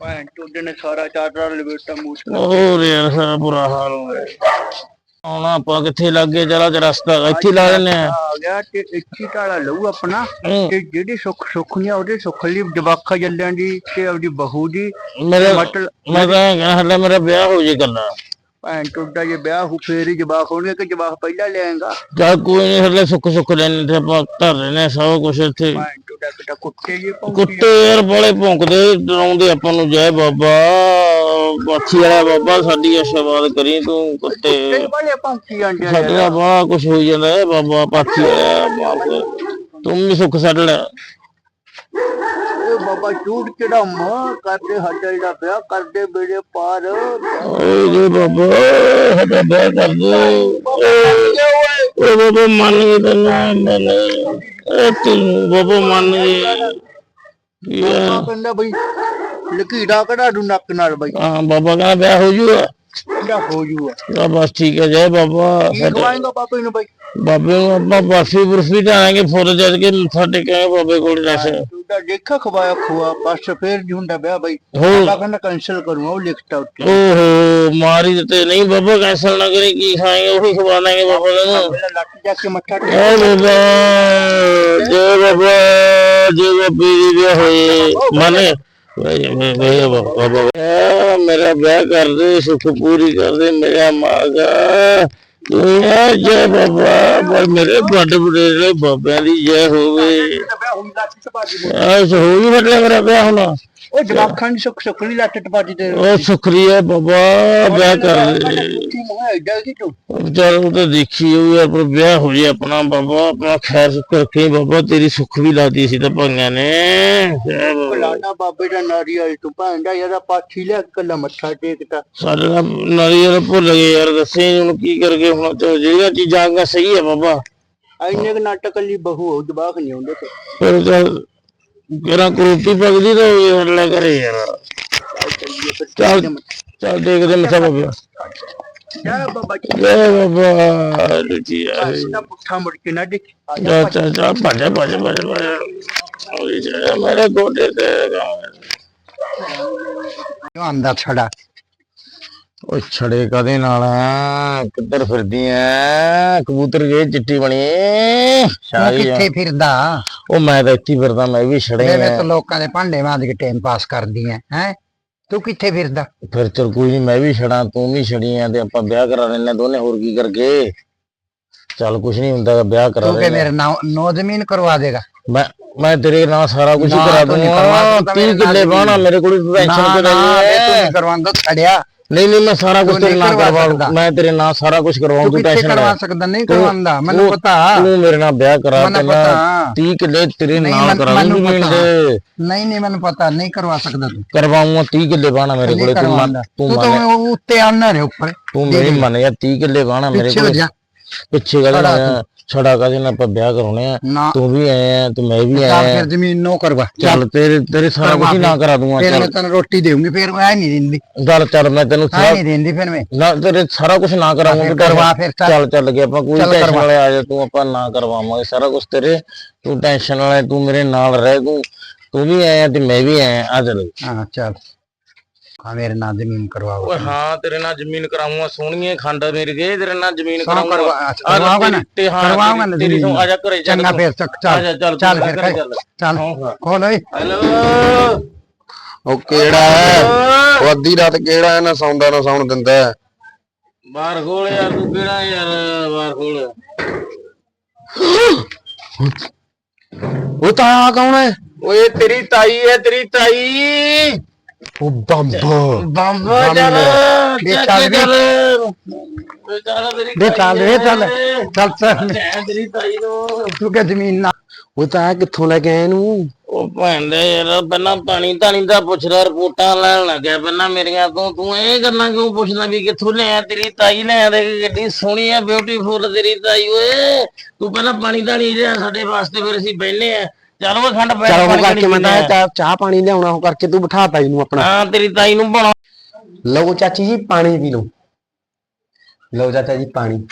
[SPEAKER 2] ਭਾਂ ਤੋਂ ਨੇ ਸਾਰਾ ਚਾਦਰਾ ਲਵੇਟਾ ਮੂਸ
[SPEAKER 1] ਹੋਰ ਯਾਰ ਸਾਰਾ ਬੁਰਾ ਹਾਲ ਹੋ ਗਿਆ। ਹੁਣ ਆਪਾਂ ਕਿੱਥੇ ਲੱਗੇ ਚਲਾ ਤੇ ਰਸਤਾ ਇੱਥੇ ਲਾ ਦਿੰਨੇ ਆ
[SPEAKER 2] ਗਿਆ ਤੇ ਇੱਕੀ ਢਾਲਾ ਲਊ ਆਪਣਾ। ਤੇ ਜਿਹੜੀ ਸੁੱਖ ਸੁੱਖ ਨਹੀਂ ਉਹਦੇ ਸੁੱਖ ਲਈ ਜਵਾਖਾ ਜੱਲਿਆਂ ਦੀ ਤੇ ਆਪਦੀ ਬਹੂ ਦੀ
[SPEAKER 1] ਮੇਰੇ
[SPEAKER 2] ਮਤਲਬ
[SPEAKER 1] ਮੈਂ ਤਾਂ ਕਹਿੰਦਾ ਹਲੇ ਮੇਰਾ ਵਿਆਹ ਹੋ ਜੇ ਕੱਲਾ
[SPEAKER 2] ਭਾਂ ਟੁੱਟਾ ਜੇ ਵਿਆਹ ਹੋ ਫੇਰ ਹੀ ਜਵਾਕ ਹੋਣਗੇ ਕਿ ਜਵਾਕ ਪਹਿਲਾਂ ਲਿਆਏਗਾ?
[SPEAKER 1] ਚੱਲ ਕੋਈ ਨਹੀਂ ਹਲੇ ਸੁੱਖ ਸੁੱਖ ਲੈਣੇ ਤੇ ਆਪਾਂ ਧਰ ਆ ਸਭ ਕੁਛ ਇੱਥੇ।
[SPEAKER 2] ਟੁੱਟਾ ਕਿਤਾ ਕੁੱਤੇ ਜੇ
[SPEAKER 1] ਕੁੱਤੇ ਯਾਰ ਬੜੇ ਭੌਂਕਦੇ ਡਰਾਉਂਦੇ ਆਪਾਂ ਨੂੰ ਜੈ ਬਾਬਾ ਬਾਛੀ ਵਾਲਾ ਬਾਬਾ ਸਾਡੀ ਆਸ਼ੀਰਵਾਦ ਕਰੀ ਤੂੰ ਕੁੱਤੇ।
[SPEAKER 2] ਤੇ ਵਾਲੇ ਪੌਂਕੀ ਆਂਦੇ
[SPEAKER 1] ਸਾਡੇ ਬੜਾ ਕੁਛ ਹੋਈ ਜਾਂਦਾ ਹੈ ਬਾਬਾ ਪਾਛੀ ਵਾਲਾ ਤੂੰ ਵੀ ਸੁੱਖ ਛੱਡ ਲੈ।
[SPEAKER 2] ਬਾਬਾ ਝੂਠ ਕਿਹੜਾ ਮਾਂ ਕਰਦੇ ਹੱਡਲ ਦਾ ਵਿਆਹ ਕਰਦੇ ਬੇੜੇ ਪਾਰ।
[SPEAKER 1] ਓਏ ਜੇ ਬਾਬਾ ਸਾਡਾ ਵਿਆਹ ਕਰ ਦੋ। ਓਏ ਬਾਬਾ ਮੰਨ ਗਏ ਮੰਨ ਏ ਤੂੰ ਬਾਬਾ ਮੰਨ ਗਏ।
[SPEAKER 2] ਬਾਬਾ ਕਹਿੰਦਾ ਬਈ ਲਕੀੜਾ ਕਢਾ ਦੂ ਨੱਕ ਨਾਲ ਬਈ।
[SPEAKER 1] ਹਾਂ ਬਾਬਾ ਕਹਿੰਦਾ ਵਿਆਹ ਹੋ ਜੂਗਾ।
[SPEAKER 2] ਇਹਦਾ ਹੋ ਜੂਗਾ।
[SPEAKER 1] ਤਾਂ ਬਸ ਠੀਕ ਹੈ ਜੈ ਬਾਬਾ।
[SPEAKER 2] ਕੀ ਖਵਾਏਗਾ ਬਾਬੇ ਨੂੰ ਬਈ?
[SPEAKER 1] ਬਾਬੇ ਨੂੰ ਆਪਾਂ ਬਰਫੀ ਬਰਫੀ ਢਾਣਾਂਗੇ ਫੁੱਲ ਜੱਜ ਕੇ ਮੱਥਾ ਟੇਕਾਂਗੇ ਬਾਬੇ ਕੋਲ ਦੱਸ।
[SPEAKER 2] ਤੂੰ ਤਾਂ ਦੇਖਾ ਖਵਾਇਆ ਖਵਾ ਬਸ ਫੇਰ ਜੁੰਡਾ ਵਿਆਹ ਬਈ। ਬਾਬਾ ਕਹਿੰਦਾ ਕੈਨਸਲ ਕਰੂੰਗਾ ਉਹ ਲਿਖਤਾ ਉੱਤੇ।
[SPEAKER 1] ਓਹੋ ਮਾਰੀ ਦਿੱਤੇ। ਨਹੀਂ ਬਾਬਾ ਕੈਂਸਲ ਨਾ ਕਰੀ ਕੀ ਖਾਏਂਗੇ ਉਹੀ ਖਵਾ ਬਾਬਾ ਨੂੰ
[SPEAKER 2] ਪਹਿਲਾਂ ਲੱਟ ਜਾ ਕੇ ਮੱਥਾ ਟੇਕ।
[SPEAKER 1] ਏ ਬਾਬਾ ਜੈ ਬਾਬਾ ਜੈ ਬਾਬੇ ਦੀ ਵਿਆਹ ਹੋਏ ਮਨੇ ਬਾਬਾ ਏ, ਮੇਰਾ ਵਿਆਹ ਕਰ ਦੇ ਸੁੱਖ ਪੂਰੀ ਕਰ ਦੇ ਮੇਰਾ ਮਾਗਾ ਤੂੰ ਆ ਜੈ ਬਾਬਾ ਬਲ ਮੇਰੇ ਵੱਡ ਬੁੜੇ ਬਾਬਿਆਂ ਦੀ ਜੈ ਹੋਵੇ।
[SPEAKER 2] ਵਿਆਹ ਹੁੰਦਾ ਸੀ ਬਾਜੀ
[SPEAKER 1] ਐਸ ਹੋ ਗਈ ਮਤਲਬ ਮੇਰਾ ਵਿਆਹ ਹੋਣਾ।
[SPEAKER 2] ਉਹ ਜਵਾਖਾਂ ਦੀ ਸੁੱਖ ਸੁੱਖ ਨਹੀਂ ਲੱਟ ਟਪਾਜੀ ਤੇ
[SPEAKER 1] ਉਹ ਸ਼ੁਕਰੀਆ ਬਾਬਾ ਵਿਆਹ ਕਰ ਦੇ
[SPEAKER 2] ਕੀ ਮੋਹ ਐਡਾ ਕੀ ਤੂੰ?
[SPEAKER 1] ਵਿਚਾਰ ਉਹ ਤਾਂ ਦੇਖੀ ਉਹ ਯਾਰ ਪਰ ਵਿਆਹ ਹੋ ਜੇ ਆਪਣਾ ਬਾਬਾ ਆਪਣਾ ਖੈਰ ਸੁੱਖ ਰੱਖੇ ਬਾਬਾ ਤੇਰੀ ਸੁੱਖ ਵੀ ਲਾਦੀ ਸੀ ਤਾਂ ਭਾਈਆਂ ਨੇ। ਜੈ ਬਾਬਾ।
[SPEAKER 2] ਦਾ ਨਾਰੀਅਲ ਤੂੰ ਭਾਂਡਾ ਯਾਰ ਪਾਠੀ ਲਿਆ ਕੇ ਕੱਲਾ ਮੱਥਾ ਟੇਕਦਾ
[SPEAKER 1] ਸਾਡੇ ਨਾਲ ਨਾਰੀਅਲ ਭੁੱਲ ਗਏ ਯਾਰ ਦੱਸੇ ਹੁਣ ਕੀ ਕਰਗੇ ਹੁਣ ਤੇ ਜਿਹੜੀਆਂ ਚੀਜ਼ਾਂ ਆਗਾ ਸਹੀ ਹੈ ਬਾਬਾ।
[SPEAKER 2] ਐਨੇ ਕੁ ਨਾਟਕ ਲਈ ਬਹੂ ਹੋ ਨਹੀਂ ਆਉਂਦੇ ਤੇ।
[SPEAKER 1] ਫਿਰ ਚੱਲ ਕਿਹੜਾ ਕਰੋਟੀ ਪਗਦੀ ਤਾਂ ਹੋਵੇ ਹੱਲੇ ਕਰੇ ਯਾਰ। ਚੱਲ ਚੱਲ ਦੇਖਦੇ ਮੱਥਾ ਬਾਬਾ
[SPEAKER 2] ਜੈ ਬਾਬਾ ਜੀ।
[SPEAKER 1] ਜੈ ਬਾਬਾ ਆ
[SPEAKER 2] ਨਾ ਪੁੱਠਾ ਮੁੜ ਕੇ ਨਾ ਦੇਖ ਜਾ
[SPEAKER 1] ਜਾ ਚੱਲ ਚੱਲ ਭੱਜ ਭੱਜ ਭੱਜ ਭੱਜ। ਜੇ ਮੇਰੇ ਗੋਡੇ ਤੇ
[SPEAKER 2] ਕਿਉਂ ਆਂਦਾ ਛੜਾ
[SPEAKER 1] ਓ ਛੜੇ ਕਦੇ ਨਾਲ ਆ ਕਿੱਧਰ ਫਿਰਦੀ ਐ? ਕਬੂਤਰ ਜੇ ਚਿੱਟੀ ਬਣੀ। ਸ਼ਾਹੀ ਆ।
[SPEAKER 3] ਫਿਰਦਾ?
[SPEAKER 1] ਉਹ ਮੈਂ ਤਾਂ ਇੱਥੇ ਹੀ ਫਿਰਦਾ ਮੈਂ ਵੀ ਛੜੇ
[SPEAKER 3] ਜਿਵੇਂ
[SPEAKER 1] ਆ।
[SPEAKER 3] ਤੂੰ ਲੋਕਾਂ ਦੇ ਭਾਂਡੇ ਮਾਂਜ ਕੇ ਟਾਈਮ ਪਾਸ ਕਰਦੀ ਐ ਹੈ? ਤੂੰ ਕਿੱਥੇ ਫਿਰਦਾ?
[SPEAKER 1] ਫਿਰ ਚਲ ਕੋਈ ਨਹੀਂ ਮੈਂ ਵੀ ਛੜਾ ਤੂੰ ਵੀ ਛੜੀ ਆ ਤੇ ਆਪਾਂ ਵਿਆਹ ਕਰਾ ਲੈਣੇ ਦੋਨੇ ਹੋਰ ਕੀ ਕਰਗੇ ਚੱਲ ਕੁਛ ਨਹੀਂ ਹੁੰਦਾ ਵਿਆਹ ਕਰਾ
[SPEAKER 3] ਤੂੰ ਕਿ
[SPEAKER 1] ਲੈਣੇ
[SPEAKER 3] ਮੇਰੇ ਨਾਂ ਨੋ ਜ਼ਮੀਨ ਕਰਵਾ ਦੇਗਾ?
[SPEAKER 1] ਮੈਂ ਮੈਂ ਤੇਰੇ ਨਾਲ ਸਾਰਾ ਕੁਝ
[SPEAKER 3] ਨਾ,
[SPEAKER 1] ਕਰਾ
[SPEAKER 3] ਤੂੰ
[SPEAKER 1] ਦੂੰਗਾ।
[SPEAKER 3] ਕਰਵਾ, ਤੂੰ ਤਾਂ
[SPEAKER 1] 30
[SPEAKER 3] ਮੇਰੇ ਨਾਲ
[SPEAKER 1] ਕਿੱਲੇ
[SPEAKER 3] ਜ਼ਮੀਨ।
[SPEAKER 1] ਬਾਣਾ ਮੇਰੇ ਕੋਲ ਟੈਨਸ਼ਨ
[SPEAKER 3] ਨਾ
[SPEAKER 1] ਕਰ
[SPEAKER 3] ਨਾ ਤੂੰ ਨਹੀਂ ਕਰਵਾਉਂਦਾ ਖੜਿਆ
[SPEAKER 1] ਨਹੀਂ ਨਹੀਂ ਮੈਂ ਸਾਰਾ ਕੁਝ
[SPEAKER 3] ਤੂੰ
[SPEAKER 1] ਤੇਰੇ ਨਾਲ
[SPEAKER 3] ਕਰਵਾ
[SPEAKER 1] ਕਰਵਾ। ਮੈਂ ਤੇਰੇ ਨਾਲ ਸਾਰਾ ਕੁਝ ਕਰਵਾਉਂ
[SPEAKER 3] ਤੂੰ
[SPEAKER 1] ਤੂੰ ਟੈਨਸ਼ਨ
[SPEAKER 3] ਕਰਵਾ
[SPEAKER 1] ਲੈ।
[SPEAKER 3] ਸਕਦਾ? ਨਹੀਂ
[SPEAKER 1] ਤੂੰ-
[SPEAKER 3] ਕਰਵਾਉਂਦਾ ਮੈਨੂੰ
[SPEAKER 1] ਤੂੰ-
[SPEAKER 3] ਪਤਾ।
[SPEAKER 1] ਤੂੰ ਮੇਰੇ ਨਾਲ ਵਿਆਹ ਕਰਾ ਪਹਿਲਾਂ।
[SPEAKER 3] ਪਤਾ।
[SPEAKER 1] 30 ਕਿੱਲੇ ਤੇਰੇ ਨਾਲ
[SPEAKER 3] ਮੈਨੂੰ-
[SPEAKER 1] ਕਰਾ
[SPEAKER 3] ਮੈਨੂੰ
[SPEAKER 1] ਦੂੰਗੀ
[SPEAKER 3] ਪਤਾ।
[SPEAKER 1] ਦੇ
[SPEAKER 3] ਨਹੀਂ ਨਹੀਂ ਮੈਨੂੰ ਪਤਾ। ਨਹੀਂ ਕਰਵਾ ਸਕਦਾ ਤੂੰ।
[SPEAKER 1] ਕਰਵਾਉਂਗਾ 30 ਕਿੱਲੇ ਬਾਣਾ ਮੇਰੇ ਕੋਲੇ ਤੂੰ ਮੰਨ ਤੂੰ
[SPEAKER 3] ਤੂੰ ਤਾਂ ਉੱਤੇ ਆਨਾ ਰੇ ਉੱਪਰ।
[SPEAKER 1] ਤੂੰ ਮੇਰੀ ਮੰਨ ਯਾਰ 30 ਕਿੱਲੇ ਬਾਣਾ ਮੇਰੇ ਕੋਲੇ। ਪਿੱਛੇ ਗੱਲ
[SPEAKER 3] ਛੜਾ
[SPEAKER 1] ਕਾਦੇ ਨਾਲ ਆਪਾਂ ਵਿਆਹ ਕਰਾਉਣੇ ਆ
[SPEAKER 3] ਨਾ।
[SPEAKER 1] ਤੂੰ ਵੀ ਆਇਆ ਆ ਤੇ ਮੈਂ ਵੀ ਆਇਆ
[SPEAKER 3] ਫਿਰ ਜ਼ਮੀਨ ਨੋ ਕਰਵਾ
[SPEAKER 1] ਚੱਲ। ਤੇਰੇ ਤੇਰੇ ਸਾਰਾ ਕੁਝ ਨਾ ਕਰਾ ਦੂੰਗਾ
[SPEAKER 3] ਫਿਰ ਮੈਂ ਤੈਨੂੰ ਰੋਟੀ ਦੇਊਂਗੀ ਫਿਰ ਮੈਂ ਨਹੀਂ ਦਿੰਦੀ।
[SPEAKER 1] ਗੱਲ ਚੱਲ ਮੈਂ ਤੈਨੂੰ
[SPEAKER 3] ਆ
[SPEAKER 1] ਸਾਰਾ
[SPEAKER 3] ਨਹੀਂ ਦਿੰਦੀ ਫਿਰ ਮੈਂ।
[SPEAKER 1] ਨਾ ਤੇਰੇ ਸਾਰਾ ਕੁਝ ਨਾ ਤੂੰ
[SPEAKER 3] ਕਰਵਾ ਫਿਰ ਚੱਲ।
[SPEAKER 1] ਚੱਲ ਗਿਆ ਆਪਾਂ ਕੋਈ ਟੈਨਸ਼ਨ। ਵਾਲੇ ਆ ਜਾ ਤੂੰ ਆਪਾਂ ਨਾ ਕਰਵਾਵਾਂਗੇ ਸਾਰਾ ਕੁਝ ਤੇਰੇ। ਤੂੰ ਟੈਨਸ਼ਨ ਵਾਲੇ ਤੂੰ ਮੇਰੇ ਨਾਲ ਰਹਿ ਤੂੰ ਤੂੰ ਵੀ ਆਇਆ ਤੇ ਮੈਂ ਵੀ ਆਇਆ ਆ ਚੱਲ।
[SPEAKER 3] ਹਾਂ ਚੱਲ। ਹਾਂ ਮੇਰੇ ਨਾਲ ਜ਼ਮੀਨ ਕਰਵਾਓ।
[SPEAKER 1] ਓਏ ਹਾਂ ਤੇਰੇ ਨਾਲ ਜ਼ਮੀਨ ਕਰਾਉਂਗਾ ਸੋਹਣੀਏ ਖੰਡ ਮੇਰੇ ਗਏ ਤੇਰੇ ਨਾਲ ਜ਼ਮੀਨ ਕਰਾਉਂਗਾ
[SPEAKER 3] ਨਾ? ਨਾ
[SPEAKER 1] ਤੇਰੀ? ਆ ਜਾ ਘਰੇ ਚੱਲ
[SPEAKER 3] ਚੰਗਾ। ਫਿਰ ਚੱਕ ਚੱਲ
[SPEAKER 1] ਚੱਲ
[SPEAKER 3] ਫਿਰ
[SPEAKER 1] ਚੱਲ।
[SPEAKER 3] ਖੋਲ ਓਏ।
[SPEAKER 1] ਹੈਲੋ।
[SPEAKER 4] ਉਹ ਕਿਹੜਾ ਹੈ? ਉਹ ਅੱਧੀ ਰਾਤ ਕਿਹੜਾ ਹੈ? ਨਾ ਸੌਂਦਾ ਨਾ ਸੌਣ ਦਿੰਦਾ ਹੈ।
[SPEAKER 1] ਬਾਹਰ ਖੋਲ ਯਾਰ ਤੂੰ ਕਿਹੜਾ ਯਾਰ ਬਾਹਰ ਖੋਲ।
[SPEAKER 4] ਉਹ ਤਾਂ ਕੌਣ ਹੈ?
[SPEAKER 1] ਓਏ ਤੇਰੀ ਤਾਈ ਹੈ ਤੇਰੀ ਤਾਈ।
[SPEAKER 4] ਉਹ ਬੰਬ
[SPEAKER 1] ਬੰਬ ਚੱਲ
[SPEAKER 3] ਦੇ
[SPEAKER 1] ਚੱਲ
[SPEAKER 3] ਚੱਲ
[SPEAKER 1] ਚੱਲ ਓਏ ਚੱਲ
[SPEAKER 3] ਚੱਲ ਚੱਲ
[SPEAKER 1] ਤੇਰੀ ਤਾਈ ਨੂੰ
[SPEAKER 3] ਤੂੰ ਕਿ ਜ਼ਮੀਨ ਨਾ
[SPEAKER 4] ਉਹ ਤਾਂ ਕਿੱਥੋਂ ਲੈ ਕੇ ਆਇਆ ਇਹਨੂੰ
[SPEAKER 1] ਉਹ ਦੇ ਯਾਰ ਪਹਿਲਾਂ ਪਾਣੀ ਧਾਣੀ ਦਾ ਪੁੱਛਦਾ ਰਿਪੋਰਟਾਂ ਲੈਣ ਲੱਗਿਆ ਪਹਿਲਾਂ ਮੇਰੀਆਂ ਤੋਂ। ਤੂੰ ਇਹ ਗੱਲਾਂ ਕਿਉਂ ਪੁੱਛਦਾ ਵੀ ਕਿੱਥੋਂ ਲਿਆ ਤੇਰੀ ਤਾਈ ਲਿਆ ਦੇ ਕਿੱਡੀ ਸੋਹਣੀ ਆ ਬਿਊਟੀਫੁਲ ਤੇਰੀ ਤਾਈ ਓਏ। ਤੂੰ ਪਹਿਲਾਂ ਪਾਣੀ ਧਾਣੀ ਲਿਆ ਸਾਡੇ ਵਾਸਤੇ ਫਿਰ ਅਸੀਂ ਬਹਿਨੇ ਆ। ਚਲੋ ਉਹ ਖੰਡ ਬੈਠ
[SPEAKER 4] ਚਲ ਉਹ
[SPEAKER 1] ਪਾਣੀ
[SPEAKER 4] ਕਰਕੇ ਮੈਂ
[SPEAKER 1] ਪੀਂਦੇ
[SPEAKER 4] ਤਾਂ
[SPEAKER 1] ਆ।
[SPEAKER 4] ਚਾਹ- ਚਾਹ ਪਾਣੀ ਲਿਆਉਣਾ ਉਹ ਕਰਕੇ ਤੂੰ ਬਿਠਾਤਾ ਇਹਨੂੰ ਆਪਣਾ।
[SPEAKER 1] ਹਾਂ ਤੇਰੀ ਤਾਈ ਨੂੰ ਬਣਾ।
[SPEAKER 4] ਲਓ ਚਾਚੀ ਜੀ ਪਾਣੀ ਪੀ ਲਓ। ਲਓ ਚਾਚਾ ਜੀ ਪਾਣੀ।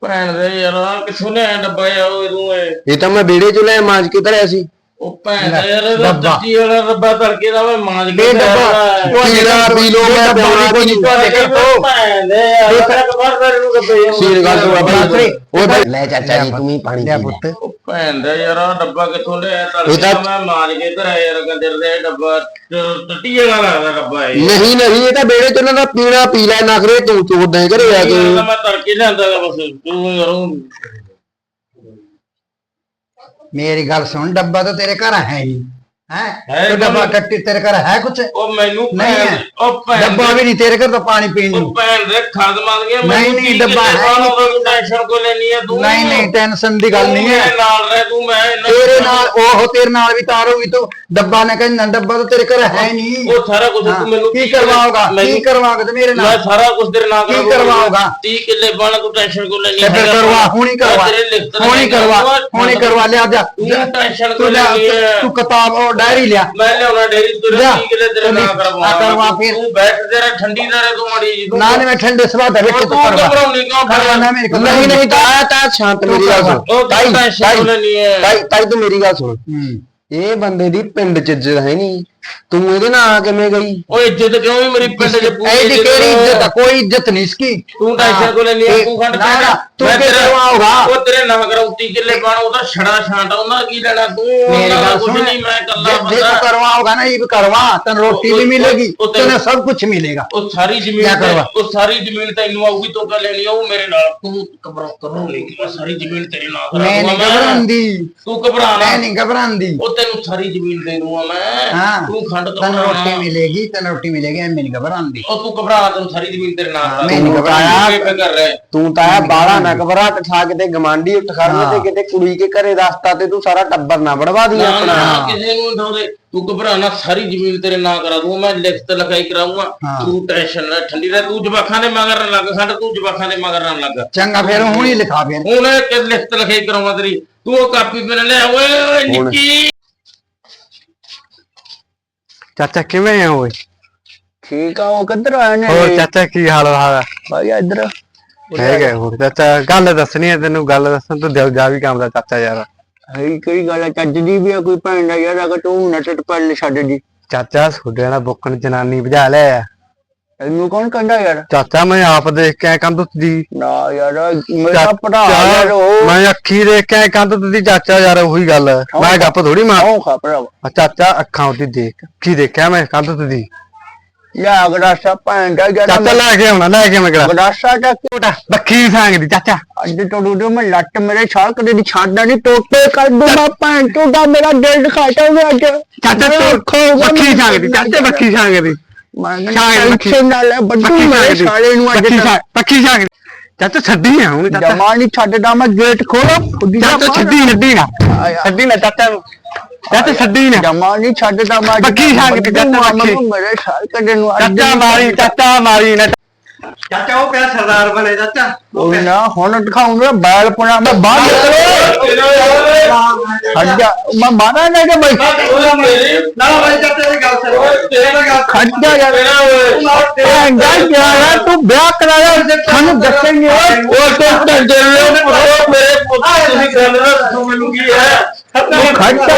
[SPEAKER 1] ਭੈਣ ਦੇ ਯਾਰ ਆਹ ਕਿੱਥੋਂ ਲਿਆ ਡੱਬਾ ਆ ਉਹ ਤੂੰ ਇਹ।
[SPEAKER 4] ਇਹ ਤਾਂ ਮੈਂ ਵਿਹੜੇ ਚੋਂ ਲੈ ਮਾਂਜ ਕੇ ਧਰਿਆ ਸੀ।
[SPEAKER 1] ਉਹ ਭੈਣ ਦਾ ਯਾਰ ਇਹਦਾ ਵਾਲਾ ਦਾ ਮੈਂ ਮਾਂਜ ਕੇ
[SPEAKER 4] ਇਹ
[SPEAKER 1] ਲਿਆਇਆ
[SPEAKER 4] ਡੱਬਾ।
[SPEAKER 1] ਵਾ।
[SPEAKER 4] ਪੀਲਾ ਪੀ ਲਓ ਮੈਂ ਪਿਆਉਣਾ ਕੋਈ ਨਹੀਂ
[SPEAKER 1] ਤੁਹਾਡੇ ਘਰ ਤੋਂ ਭੈਣ ਦੇ ਯਾਰ ਮੈਂ ਕਬਾਰ ਕਰ ਨੂੰ ਕੱਪੇ
[SPEAKER 4] ਸੀਰ ਗੱਲ ਤੋਂ ਬਾਬਾ
[SPEAKER 3] ਬਾਬਰੇ।
[SPEAKER 4] ਜੀ ਉਹ ਤਾਂ ਲੈ ਚਾਚਾ ਜੀ ਤੂੰ ਵੀ ਪਾਣੀ ਪੀ ਲੈ।
[SPEAKER 3] ਪੁੱਤ।
[SPEAKER 1] ਉਹ ਭੈਣ ਦਾ ਯਾਰ ਆਹ ਡੱਬਾ ਕਿੱਥੋਂ ਲਿਆ
[SPEAKER 4] ਇਹ
[SPEAKER 1] ਤੜਕੇ
[SPEAKER 4] ਤਾਂ-
[SPEAKER 1] ਦਾ ਮੈਂ ਮਾਂਜ ਕੇ ਧਰਿਆ ਯਾਰ ਕੰਦਰ ਦੇ ਡੱਬਾ ਟੱਟੀ ਵਾਲਾ ਲੱਗਦਾ ਡੱਬਾ ਇਹ।
[SPEAKER 4] ਨਹੀਂ ਨਹੀਂ ਇਹ ਤਾਂ ਵਿਹੜੇ ਚੋਂ ਨਾ ਪੀਣਾ ਪੀ ਲੈ ਨਖਰੇ ਤੂੰ ਚੋਦਾਂ ਘਰੇ ਆ ਕੇ।
[SPEAKER 1] ਮੈਂ ਤੜਕੇ ਲਿਆਂਦਾ ਗਾ ਬਸ ਤੂੰ ਯਾਰ ਉਹ
[SPEAKER 3] ਮੇਰੀ ਗੱਲ ਸੁਣ ਡੱਬਾ ਤਾਂ ਤੇਰੇ ਘਰ ਹੈ ਹੀ। ਹੈ?
[SPEAKER 1] ਹੈ
[SPEAKER 3] ਡੱਬਾ ਟੱਟੀ ਤੇਰੇ ਘਰ ਹੈ ਕੁਛ?
[SPEAKER 1] ਉਹ ਮੈਨੂੰ
[SPEAKER 3] ਨਹੀਂ
[SPEAKER 1] ਭੈਣ
[SPEAKER 3] ਹੈ।
[SPEAKER 1] ਉਹ ਭੈਣ
[SPEAKER 3] ਡੱਬਾ ਵੀ ਨਹੀਂ ਤੇਰੇ ਘਰ ਤਾਂ ਪਾਣੀ ਪੀਣ ਨੂੰ।
[SPEAKER 1] ਉਹ ਭੈਣ ਦੇ ਖਾਦ ਮੰਗ ਗਿਆ
[SPEAKER 3] ਨਹੀਂ, ਨਹੀਂ, ਡੱਬਾ ਹੈ ਨਹੀਂ।
[SPEAKER 1] ਟੈਨਸ਼ਨ ਕੋ ਲੈਣੀ ਹੈ? ਤੂੰ
[SPEAKER 3] ਨਹੀਂ ਨਹੀਂ ਟੈਨਸ਼ਨ ਦੀ ਗੱਲ
[SPEAKER 1] ਤੂੰ
[SPEAKER 3] ਨਹੀਂ
[SPEAKER 1] ਮੇਰੇ
[SPEAKER 3] ਹੈ।
[SPEAKER 1] ਨਾਲ ਰਹਿ ਤੂੰ ਮੈਂ ਇੰਨਾ-
[SPEAKER 3] ਤੇਰੇ ਨਾਲ ਉਹ ਤੇਰੇ ਨਾਲ ਵੀ ਤਾਰ ਹੋਗੀ ਤੂੰ। ਡੱਬਾ ਨੇ ਕਹਿੰਦਾ ਡੱਬਾ ਤਾਂ ਤੇਰੇ ਘਰ ਹੈ ਨਹੀਂ।
[SPEAKER 1] ਉਹ ਸਾਰਾ ਕੁਝ
[SPEAKER 3] ਹਾਂ,
[SPEAKER 1] ਤੂੰ ਮੈਨੂੰ
[SPEAKER 3] ਕੀ ਕਰਵਾਓਗਾ? ਕੀ
[SPEAKER 1] ਮੈਨੂੰ-
[SPEAKER 3] ਕਰਵਾਓਗਾ ਤੇ ਮੇਰੇ
[SPEAKER 1] ਮੈਂ
[SPEAKER 3] ਨਾਲ
[SPEAKER 1] ਸਾਰਾ ਕੁਝ ਤੇਰੇ ਨਾਲ
[SPEAKER 3] ਕੀ ਕਰਵਾਓਗਾ?
[SPEAKER 1] 30 ਕਿੱਲੇ ਬਣ ਤੂੰ ਟੈਨਸ਼ਨ ਕੋ ਲੈਣੀ
[SPEAKER 3] ਤੇ ਫਿਰ ਕਰਵਾ ਹੁਣੀ ਕਰਵਾ। ਹੁਣੀ ਕਰਵਾ ਹੁਣੀ ਕਰਵਾ। ਲਿਆ ਜਾ
[SPEAKER 1] ਤੂੰ ਟੈਨਸ਼ਨ ਕੋ
[SPEAKER 3] ਤੂੰ ਲਿਆ
[SPEAKER 1] ਲੈਣੀ ਹੈ।
[SPEAKER 3] ਤੂੰ ਕਿਤਾਬ ਉਹ ਡਾਇਰੀ ਲਿਆ।
[SPEAKER 1] ਮੈਂ ਲਿਆਉਣਾ ਡੇਰੀ ਤੇਰੇ
[SPEAKER 3] ਲਿਆ।
[SPEAKER 1] 30 ਕਿੱਲੇ ਤੇਰੇ ਨਾਲ ਕਰਵਾ
[SPEAKER 3] ਆ ਕਰਵਾ ਫਿਰ।
[SPEAKER 1] ਤੂੰ ਬੈਠ ਤੇਰਾ ਠੰਡੀ ਦਾ ਰਹਿ ਤੂੰ ਮੜੀ ਜੀ ਤੂੰ
[SPEAKER 3] ਨਾ ਮੈਂ ਠੰਡੇ ਸਵਾਦ ਦੇ ਵਿੱਚ
[SPEAKER 1] ਤੂੰ
[SPEAKER 3] ਤੂੰ ਕਰਵਾ
[SPEAKER 1] ਘਬਰਾਉਣੀ ਕਿਉਂ
[SPEAKER 3] ਕਰਵਾਣਾ ਮੇਰੇ ਕੋਲ
[SPEAKER 4] ਨਹੀਂ ਨਹੀਂ ਤਾਂ ਤਾਂ ਸ਼ਾਂਤ ਮੇਰੀ ਗੱਲ ਸੁਣ।
[SPEAKER 1] ਉਹ
[SPEAKER 4] ਤਾਈ
[SPEAKER 1] ਟੈਨਸ਼ਨ ਕੋ ਲੈਣੀ ਹੈ।
[SPEAKER 4] ਤਾਈ ਤਾਈ ਤੂੰ ਮੇਰੀ ਗੱਲ ਸੁਣ।
[SPEAKER 3] ਹੂੰ।
[SPEAKER 4] ਇਹ ਬੰਦੇ ਦੀ ਪਿੰਡ ਚ ਇੱਜ਼ਤ ਹੈ ਨਹੀਂ। ਤੂੰ ਇਹਦੇ ਨਾਲ ਆ ਕਿਵੇਂ ਗਈ?
[SPEAKER 1] ਓਏ ਇੱਜ਼ਤ ਕਿਉਂ ਵੀ ਮੇਰੀ ਪਿੰਡ 'ਚ ਪੂਰੀ ਐਡੀ
[SPEAKER 3] ਕਿਹੜੀ ਇੱਜ਼ਤ ਆ? ਕੋਈ ਇੱਜ਼ਤ ਨਹੀਂ ਸਕੀ
[SPEAKER 1] ਤੂੰ ਟੈਨਸ਼ਨ ਕੋ ਲੈਣੀ ਤੂੰ ਖੰਡ
[SPEAKER 3] ਨਾ, ਨਾ, ਤੂੰ
[SPEAKER 1] ਕਿੱਧਰੋਂ
[SPEAKER 3] ਆਊਗਾ?
[SPEAKER 1] ਉਹ ਤੇਰੇ ਨਾਂ ਕਰਾਉ ਕਿੱਲੇ ਪਾਣ ਉਹਦਾ ਛੜਾ ਛਾਂਟਾ ਉਹਨਾਂ ਕੀ ਲੈਣਾ? ਤੂੰ
[SPEAKER 3] ਮੇਰੀ
[SPEAKER 1] ਉਹਨਾਂ ਦਾ ਕੁਛ
[SPEAKER 3] ਸੁਣ।
[SPEAKER 1] ਨਹੀਂ
[SPEAKER 3] ਮੈਂ
[SPEAKER 1] ਕੱਲਾ
[SPEAKER 3] ਜੇ- ਜੇ ਤੂੰ
[SPEAKER 1] ਬੰਦਾ
[SPEAKER 3] करवा होगा ना ये भी करवा तेन रोटी भी मिलेगी
[SPEAKER 1] वो- वो-
[SPEAKER 3] तेन
[SPEAKER 1] ਉਹ ਸਾਰੀ ਜ਼ਮੀਨ
[SPEAKER 3] ਕਰਵਾ?
[SPEAKER 1] ਤੇ- ਉਹ ਸਾਰੀ ਜ਼ਮੀਨ ਤੈਨੂੰ ਆਊਗੀ ਤੂੰ ਕਹ ਲੈਣੀ ਆ, ਉਹ ਮੇਰੇ ਨਾਲ। ਤੂੰ ਘਬਰਾ ਕਰੋ ਨਹੀਂ ਮੈਂ ਸਾਰੀ ਜ਼ਮੀਨ ਤੇਰੇ ਨਾਲ ਕਰਾ
[SPEAKER 3] मैं
[SPEAKER 1] ਦੂੰਗਾ
[SPEAKER 3] नहीं
[SPEAKER 1] ਤੂੰ ਘਬਰਾ
[SPEAKER 3] मैं ਨਾ नहीं
[SPEAKER 1] ਉਹ ਤੈਨੂੰ ਸਾਰੀ ਜ਼ਮੀਨ ਦੇ ਦੂੰਗਾ ਮੈਂ।
[SPEAKER 3] ਹਾਂ।
[SPEAKER 1] ਤੂੰ ਖੰਡ ਤੋਂ
[SPEAKER 3] ਤੈਨੂੰ
[SPEAKER 1] ਰੋਟੀ
[SPEAKER 3] ਮਿਲੇਗੀ ਤੈਨੂੰ ਰੋਟੀ ਮਿਲੇਗੀ ਐਵੇਂ ਨਹੀਂ ਘਬਰਾਉਣ
[SPEAKER 1] ਉਹ ਤੂੰ ਘਬਰਾ ਤੈਨੂੰ ਸਾਰੀ ਜ਼ਮੀਨ ਤੇਰੇ ਨਾਲ
[SPEAKER 3] ਮੈਂ
[SPEAKER 1] ਨਹੀਂ
[SPEAKER 3] ਘਬਰਾਇਆ
[SPEAKER 1] ਤੂੰ
[SPEAKER 4] ਤਾਂ ਆ ਬਾਲਾ ਨਾ ਘਬਰਾ ਕਠਾ ਕਿਤੇ ਗਮਾਂਡੀ ਉੱਠ ਖੜਨ ਤੇ ਕਿਤੇ ਕੁੜੀ ਕੇ ਘਰੇ ਰਸਤਾ ਤੇ ਤੂੰ ਸਾਰਾ ਟੱਬਰ ਨਾ ਵੜਵਾ ਦੀ ਆਪਣਾ।
[SPEAKER 1] ਕਿਸੇ ਨੂੰ ਉਠਾਉਂਦੇ ਤੂੰ ਘਬਰਾਣਾ ਸਾਰੀ ਜ਼ਮੀਨ ਤੇਰੇ ਨਾਂ ਕਰਾ ਦੂੰ। ਮੈਂ ਲਿਖਤ ਲਖਾਈ ਕਰਾਉਂਗਾ ਤੂੰ ਟੈਨਸ਼ਨ ਨਾ ਠੰਡੀ ਰਹਿ। ਤੂੰ ਜਵਾਖਾਂ ਦੇ ਮਗਰ ਨਾ ਲੱਗ ਸਾਡਾ ਤੂੰ ਜਵਾਖਾਂ ਦੇ ਮਗਰ ਨਾ ਲੱਗ।
[SPEAKER 3] ਚੰਗਾ ਫਿਰ ਹੁਣ ਹੀ ਲਿਖਾ ਫੇਰ।
[SPEAKER 1] ਹੁਣ ਲਿਖਤ ਲਖਾਈ ਕਰਾਉਂਗਾ ਤੇਰੀ। ਤੂੰ ਉਹ ਕਾਪੀ ਮੇਰੇ ਲੈ ਓਏ ਨਿੱਕੀ।
[SPEAKER 2] ਚਾਚਾ ਕਿਵੇਂ ਆ ਓਏ?
[SPEAKER 3] ਠੀਕ ਆ ਉਹ ਕਿੱਧਰ ਆਏ ਨੇ
[SPEAKER 2] ਹੋਰ ਚਾਚਾ ਕੀ ਹਾਲ ਹਾਲ
[SPEAKER 3] ਆ? ਭਾਈ
[SPEAKER 2] ਇੱਧਰ। ਠੀਕ ਹੈ ਹੋਰ ਚਾਚਾ ਗੱਲ ਦੱਸਣੀ ਹੈ ਤੈਨੂੰ ਗੱਲ ਦੱਸਣ ਤੋਂ ਦਿਲ ਜਾ ਵੀ ਕੰਮ ਚਾਚਾ ਯਾਰ।
[SPEAKER 3] ਹਈ ਕੋਈ ਗੱਲ ਆ ਚੱਜ ਜੀ ਵੀ ਆ ਕੋਈ ਭੈਣ ਦਾ ਯਾਰ ਅਗਰ ਤੂੰ ਨਟਟ ਪੜ ਲੈ ਛੱਡ ਦੀ।
[SPEAKER 2] ਚਾਚਾ ਛੋਡੇ ਨਾਲ ਬੁੱਕਣ ਜਨਾਨੀ ਭਜਾ ਲਿਆ।
[SPEAKER 3] ਇਹਨੂੰ ਕੌਣ ਕਹਿੰਦਾ ਯਾਰ?
[SPEAKER 2] ਚਾਚਾ ਮੈਂ ਆਪ ਦੇਖ ਕੇ ਆਇਆ ਕੰਧ ਦੀ।
[SPEAKER 3] ਨਾ ਯਾਰ ਮੇਰਾ ਭਰਾ ਯਾਰ ਉਹ
[SPEAKER 2] ਮੈਂ ਅੱਖੀ ਦੇਖ ਕੇ ਆਇਆ ਕੰਧ ਦੀ ਚਾਚਾ ਯਾਰ ਉਹੀ ਗੱਲ। ਮੈਂ ਗੱਪ ਥੋੜੀ ਮਾਰ
[SPEAKER 3] ਉਹ ਖਾ ਭਰਾ
[SPEAKER 2] ਆ ਚਾਚਾ ਅੱਖਾਂ ਉਹਦੀ ਦੇਖ। ਕੀ ਦੇਖਿਆ ਮੈਂ ਕੰਧ ਦੀ?
[SPEAKER 3] ਯਾ ਗੜਾਸਾ ਭੈਣ ਦਾ ਯਾਰ
[SPEAKER 2] ਚਾਚਾ ਲੈ ਕੇ ਆਉਣਾ ਲੈ ਕੇ ਮੈਂ
[SPEAKER 3] ਗੜਾਸਾ ਦਾ ਕਿਉਂ
[SPEAKER 2] ਬੱਖੀ ਸਾਂਗ ਦੀ ਚਾਚਾ?
[SPEAKER 3] ਅੱਜ ਤੋਂ ਦੂਦੋ ਮੈਂ ਲੱਟ ਮੇਰੇ ਛਾਲ ਕਦੇ ਦੀ ਛਾੜਦਾ ਨਹੀਂ ਟੋਟੇ ਕਰ ਦੂੰਗਾ ਭੈਣ ਤੂੰ ਦਾ ਮੇਰਾ ਦਿਲ ਦਿਖਾਤਾ ਹੋਇਆ ਅੱਜ।
[SPEAKER 2] ਚਾਚਾ ਤੂੰ ਬੱਖੀ ਸਾਂਗ ਦੀ ਚਾਚਾ ਬੱਖੀ ਸਾਂਗ ਦੀ
[SPEAKER 3] ਮੈਂ
[SPEAKER 2] ਬੱਖੀ।
[SPEAKER 3] ਟੈਨਸ਼ਨ ਨਾਲ
[SPEAKER 2] ਬੱਖੀ
[SPEAKER 3] ਮੇਰੇ ਸਾਲੇ ਨੂੰ ਅੱਜ
[SPEAKER 2] ਬੱਖੀ ਸਾਂਗ ਬੱਖੀ ਸਾਂਗ ਦੀ। ਚਾਚਾ ਛੱਡੀ ਆ ਹੁਣ ਚਾਚਾ
[SPEAKER 3] ਜਮਾ ਨਹੀਂ ਛੱਡਦਾ ਮੈਂ ਗੇਟ ਖੋਲੋ
[SPEAKER 2] ਚਾਚਾ ਛੱਡੀ ਛੱਡੀ ਨਾ। ਛੱਡੀ ਨਾ। ਚਾਚਾ ਨੂੰ ਚਾਚਾ ਛੱਡੀ ਨਾ।
[SPEAKER 3] ਜਮਾ ਨਹੀਂ ਛੱਡਦਾ ਮੈਂ
[SPEAKER 2] ਬੱਕੀ ਛਾਂਗ ਦੀ ਚਾਚਾ।
[SPEAKER 3] ਮੇਰੇ ਸਾਲ ਕਦੇ ਨੂੰ
[SPEAKER 2] ਚਾਚਾ ਮਾਰੀ ਚਾਚਾ ਮਾਰੀ ਨਾ। ਚਾਚਾ ਉਹ ਕਿਹੜਾ ਸਰਦਾਰ ਬਣੇ ਚਾਚਾ।
[SPEAKER 3] ਉਹ ਨਾ ਹੁਣ ਦਿਖਾਉਂਗਾ ਬੈਲ ਪੁਣਾ ਮੈਂ ਬਾਹਰ ਖੱਜਾ ਮੈਂ ਮਾਰਾ ਨਾ ਕਿ ਬਈ।
[SPEAKER 2] ਨਾ ਬਾਈ ਚਾਚਾ ਦੀ ਗੱਲ ਸੁਣ।
[SPEAKER 3] ਖੱਜਾ ਯਾਰ। ਭੈਂਦਾ ਯਾਰ ਤੂੰ ਵਿਆਹ ਕਰਾਇਆ ਤੁਹਾਨੂੰ ਦੱਸਣਗੇ
[SPEAKER 1] ਉਹ ਤੇ ਟੰਡੇ ਲੋ ਮੇਰੇ ਪੁੱਤ ਤੁਸੀਂ ਗੱਲ ਦੱਸੋ ਮੈਨੂੰ ਕੀ ਹੈ?
[SPEAKER 3] ਖੱਜਾ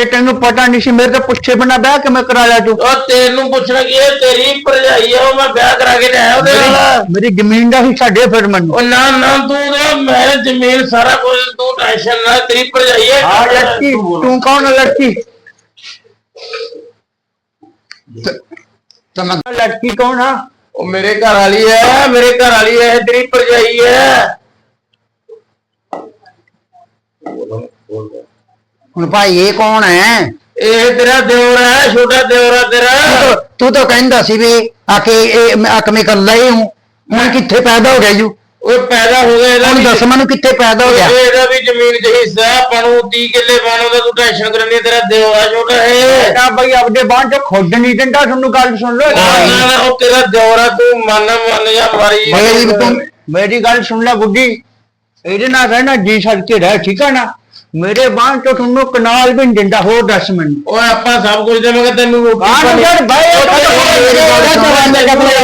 [SPEAKER 3] ਕਿ ਤੈਨੂੰ ਪਤਾ ਨਹੀਂ ਸੀ ਮੇਰੇ ਤੋਂ ਪੁੱਛੇ ਬਿਨਾ ਵਿਆਹ ਕਿਵੇਂ ਕਰਾ ਲਿਆ ਤੂੰ?
[SPEAKER 1] ਉਹ ਤੈਨੂੰ ਪੁੱਛਣਾ ਕੀ ਹੈ ਤੇਰੀ ਭਰਜਾਈ ਹੈ ਉਹ ਮੈਂ ਵਿਆਹ ਕਰਾ ਕੇ ਲਿਆਇਆ ਉਹਦੇ ਨਾਲ।
[SPEAKER 3] ਮੇਰੀ ਜ਼ਮੀਨ ਦਾ ਹਿੱਸਾ ਦੇ ਫਿਰ ਮੈਨੂੰ।
[SPEAKER 1] ਉਹ ਨਾ ਨਾ ਤੂੰ ਨਾ ਮੈਂ ਜ਼ਮੀਨ ਸਾਰਾ ਕੁਝ ਤੂੰ ਟੈਨਸ਼ਨ ਨਾ ਤੇਰੀ ਭਰਜਾਈ ਹੈ।
[SPEAKER 3] ਹਾਂ ਲੜਕੀ ਤੂੰ ਕੌਣ ਹੈ ਲੜਕੀ?
[SPEAKER 2] ਤਾਂ ਮੈਂ
[SPEAKER 3] ਲੜਕੀ ਕੌਣ ਆ?
[SPEAKER 1] ਉਹ ਮੇਰੇ ਘਰ ਵਾਲੀ ਹੈ ਮੇਰੇ ਘਰ ਵਾਲੀ ਹੈ ਤੇਰੀ ਭਰਜਾਈ ਹੈ।
[SPEAKER 2] ਹੁਣ ਭਾਈ ਇਹ ਕੌਣ ਹੈ?
[SPEAKER 1] ਇਹ ਤੇਰਾ ਦਿਓਰ ਹੈ ਛੋਟਾ ਦਿਓਰ ਹੈ ਤੇਰਾ।
[SPEAKER 2] ਤੂੰ ਤਾਂ ਕਹਿੰਦਾ ਸੀ ਵੀ ਆਕੇ ਇਹ ਮੈਂ ਆਕਮੇ ਕਰ ਲਈ ਹੂੰ ਹੁਣ ਕਿੱਥੇ ਪੈਦਾ ਹੋ ਗਿਆ ਯੂ?
[SPEAKER 1] ਉਹ ਪੈਦਾ ਹੋ ਗਿਆ ਇਹਦਾ
[SPEAKER 2] ਹੁਣ
[SPEAKER 1] ਵੀ
[SPEAKER 2] ਦੱਸ ਮੈਨੂੰ ਕਿੱਥੇ ਪੈਦਾ ਹੋ ਗਿਆ?
[SPEAKER 1] ਇਹ ਇਹਦਾ ਵੀ ਜ਼ਮੀਨ ਚ ਹਿੱਸਾ ਹੈ, ਆਪਾਂ ਨੂੰ 30 ਕਿੱਲੇ ਪਾਣੋ ਦਾ ਤੂੰ ਟੈਨਸ਼ਨ ਕਰਨੀ ਹੈ, ਤੇਰਾ ਦਿਓਰ ਹੈ ਛੋਟਾ ਹੈ
[SPEAKER 2] ਤਾਂ ਬਈ ਆਪਦੇ ਬਾਂਹ ਚ ਖੁੱਡ ਨਹੀਂ ਦਿੰਦਾ ਤੁਹਾਨੂੰ ਗੱਲ ਸੁਣ ਲਓ
[SPEAKER 1] ਨਾ, ਨਾ, ਨਾ, ਉਹ ਤੇਰਾ ਦਿਓਰ ਹੈ ਤੂੰ ਮੰਨ ਮੰਨ ਜਾ ਮਾਰੀ
[SPEAKER 2] ਮੇਰੀ ਵੀ ਤੂੰ ਮੇਰੀ ਗੱਲ ਸੁਣ ਲੈ ਬੁੱਢੀ। ਇਹਦੇ ਨਾਲ ਰਹਿਣਾ ਜੀ ਛੱਡ ਕੇ ਰਹਿ ਠੀਕ ਹੈ ਨਾ? ਮੇਰੇ ਬਾਂਹ ਚ ਤੁਹਾਨੂੰ ਕਨਾਲ ਵੀ ਨੀ ਦਿੰਦਾ ਹੋਰ ਦੱਸ ਮੈਨੂੰ।
[SPEAKER 1] ਓਏ ਆਪਾਂ ਸਭ ਕੁਝ ਦੇਵਾਂਗੇ ਤੈਨੂੰ ਉਹ ਤੇਰੇ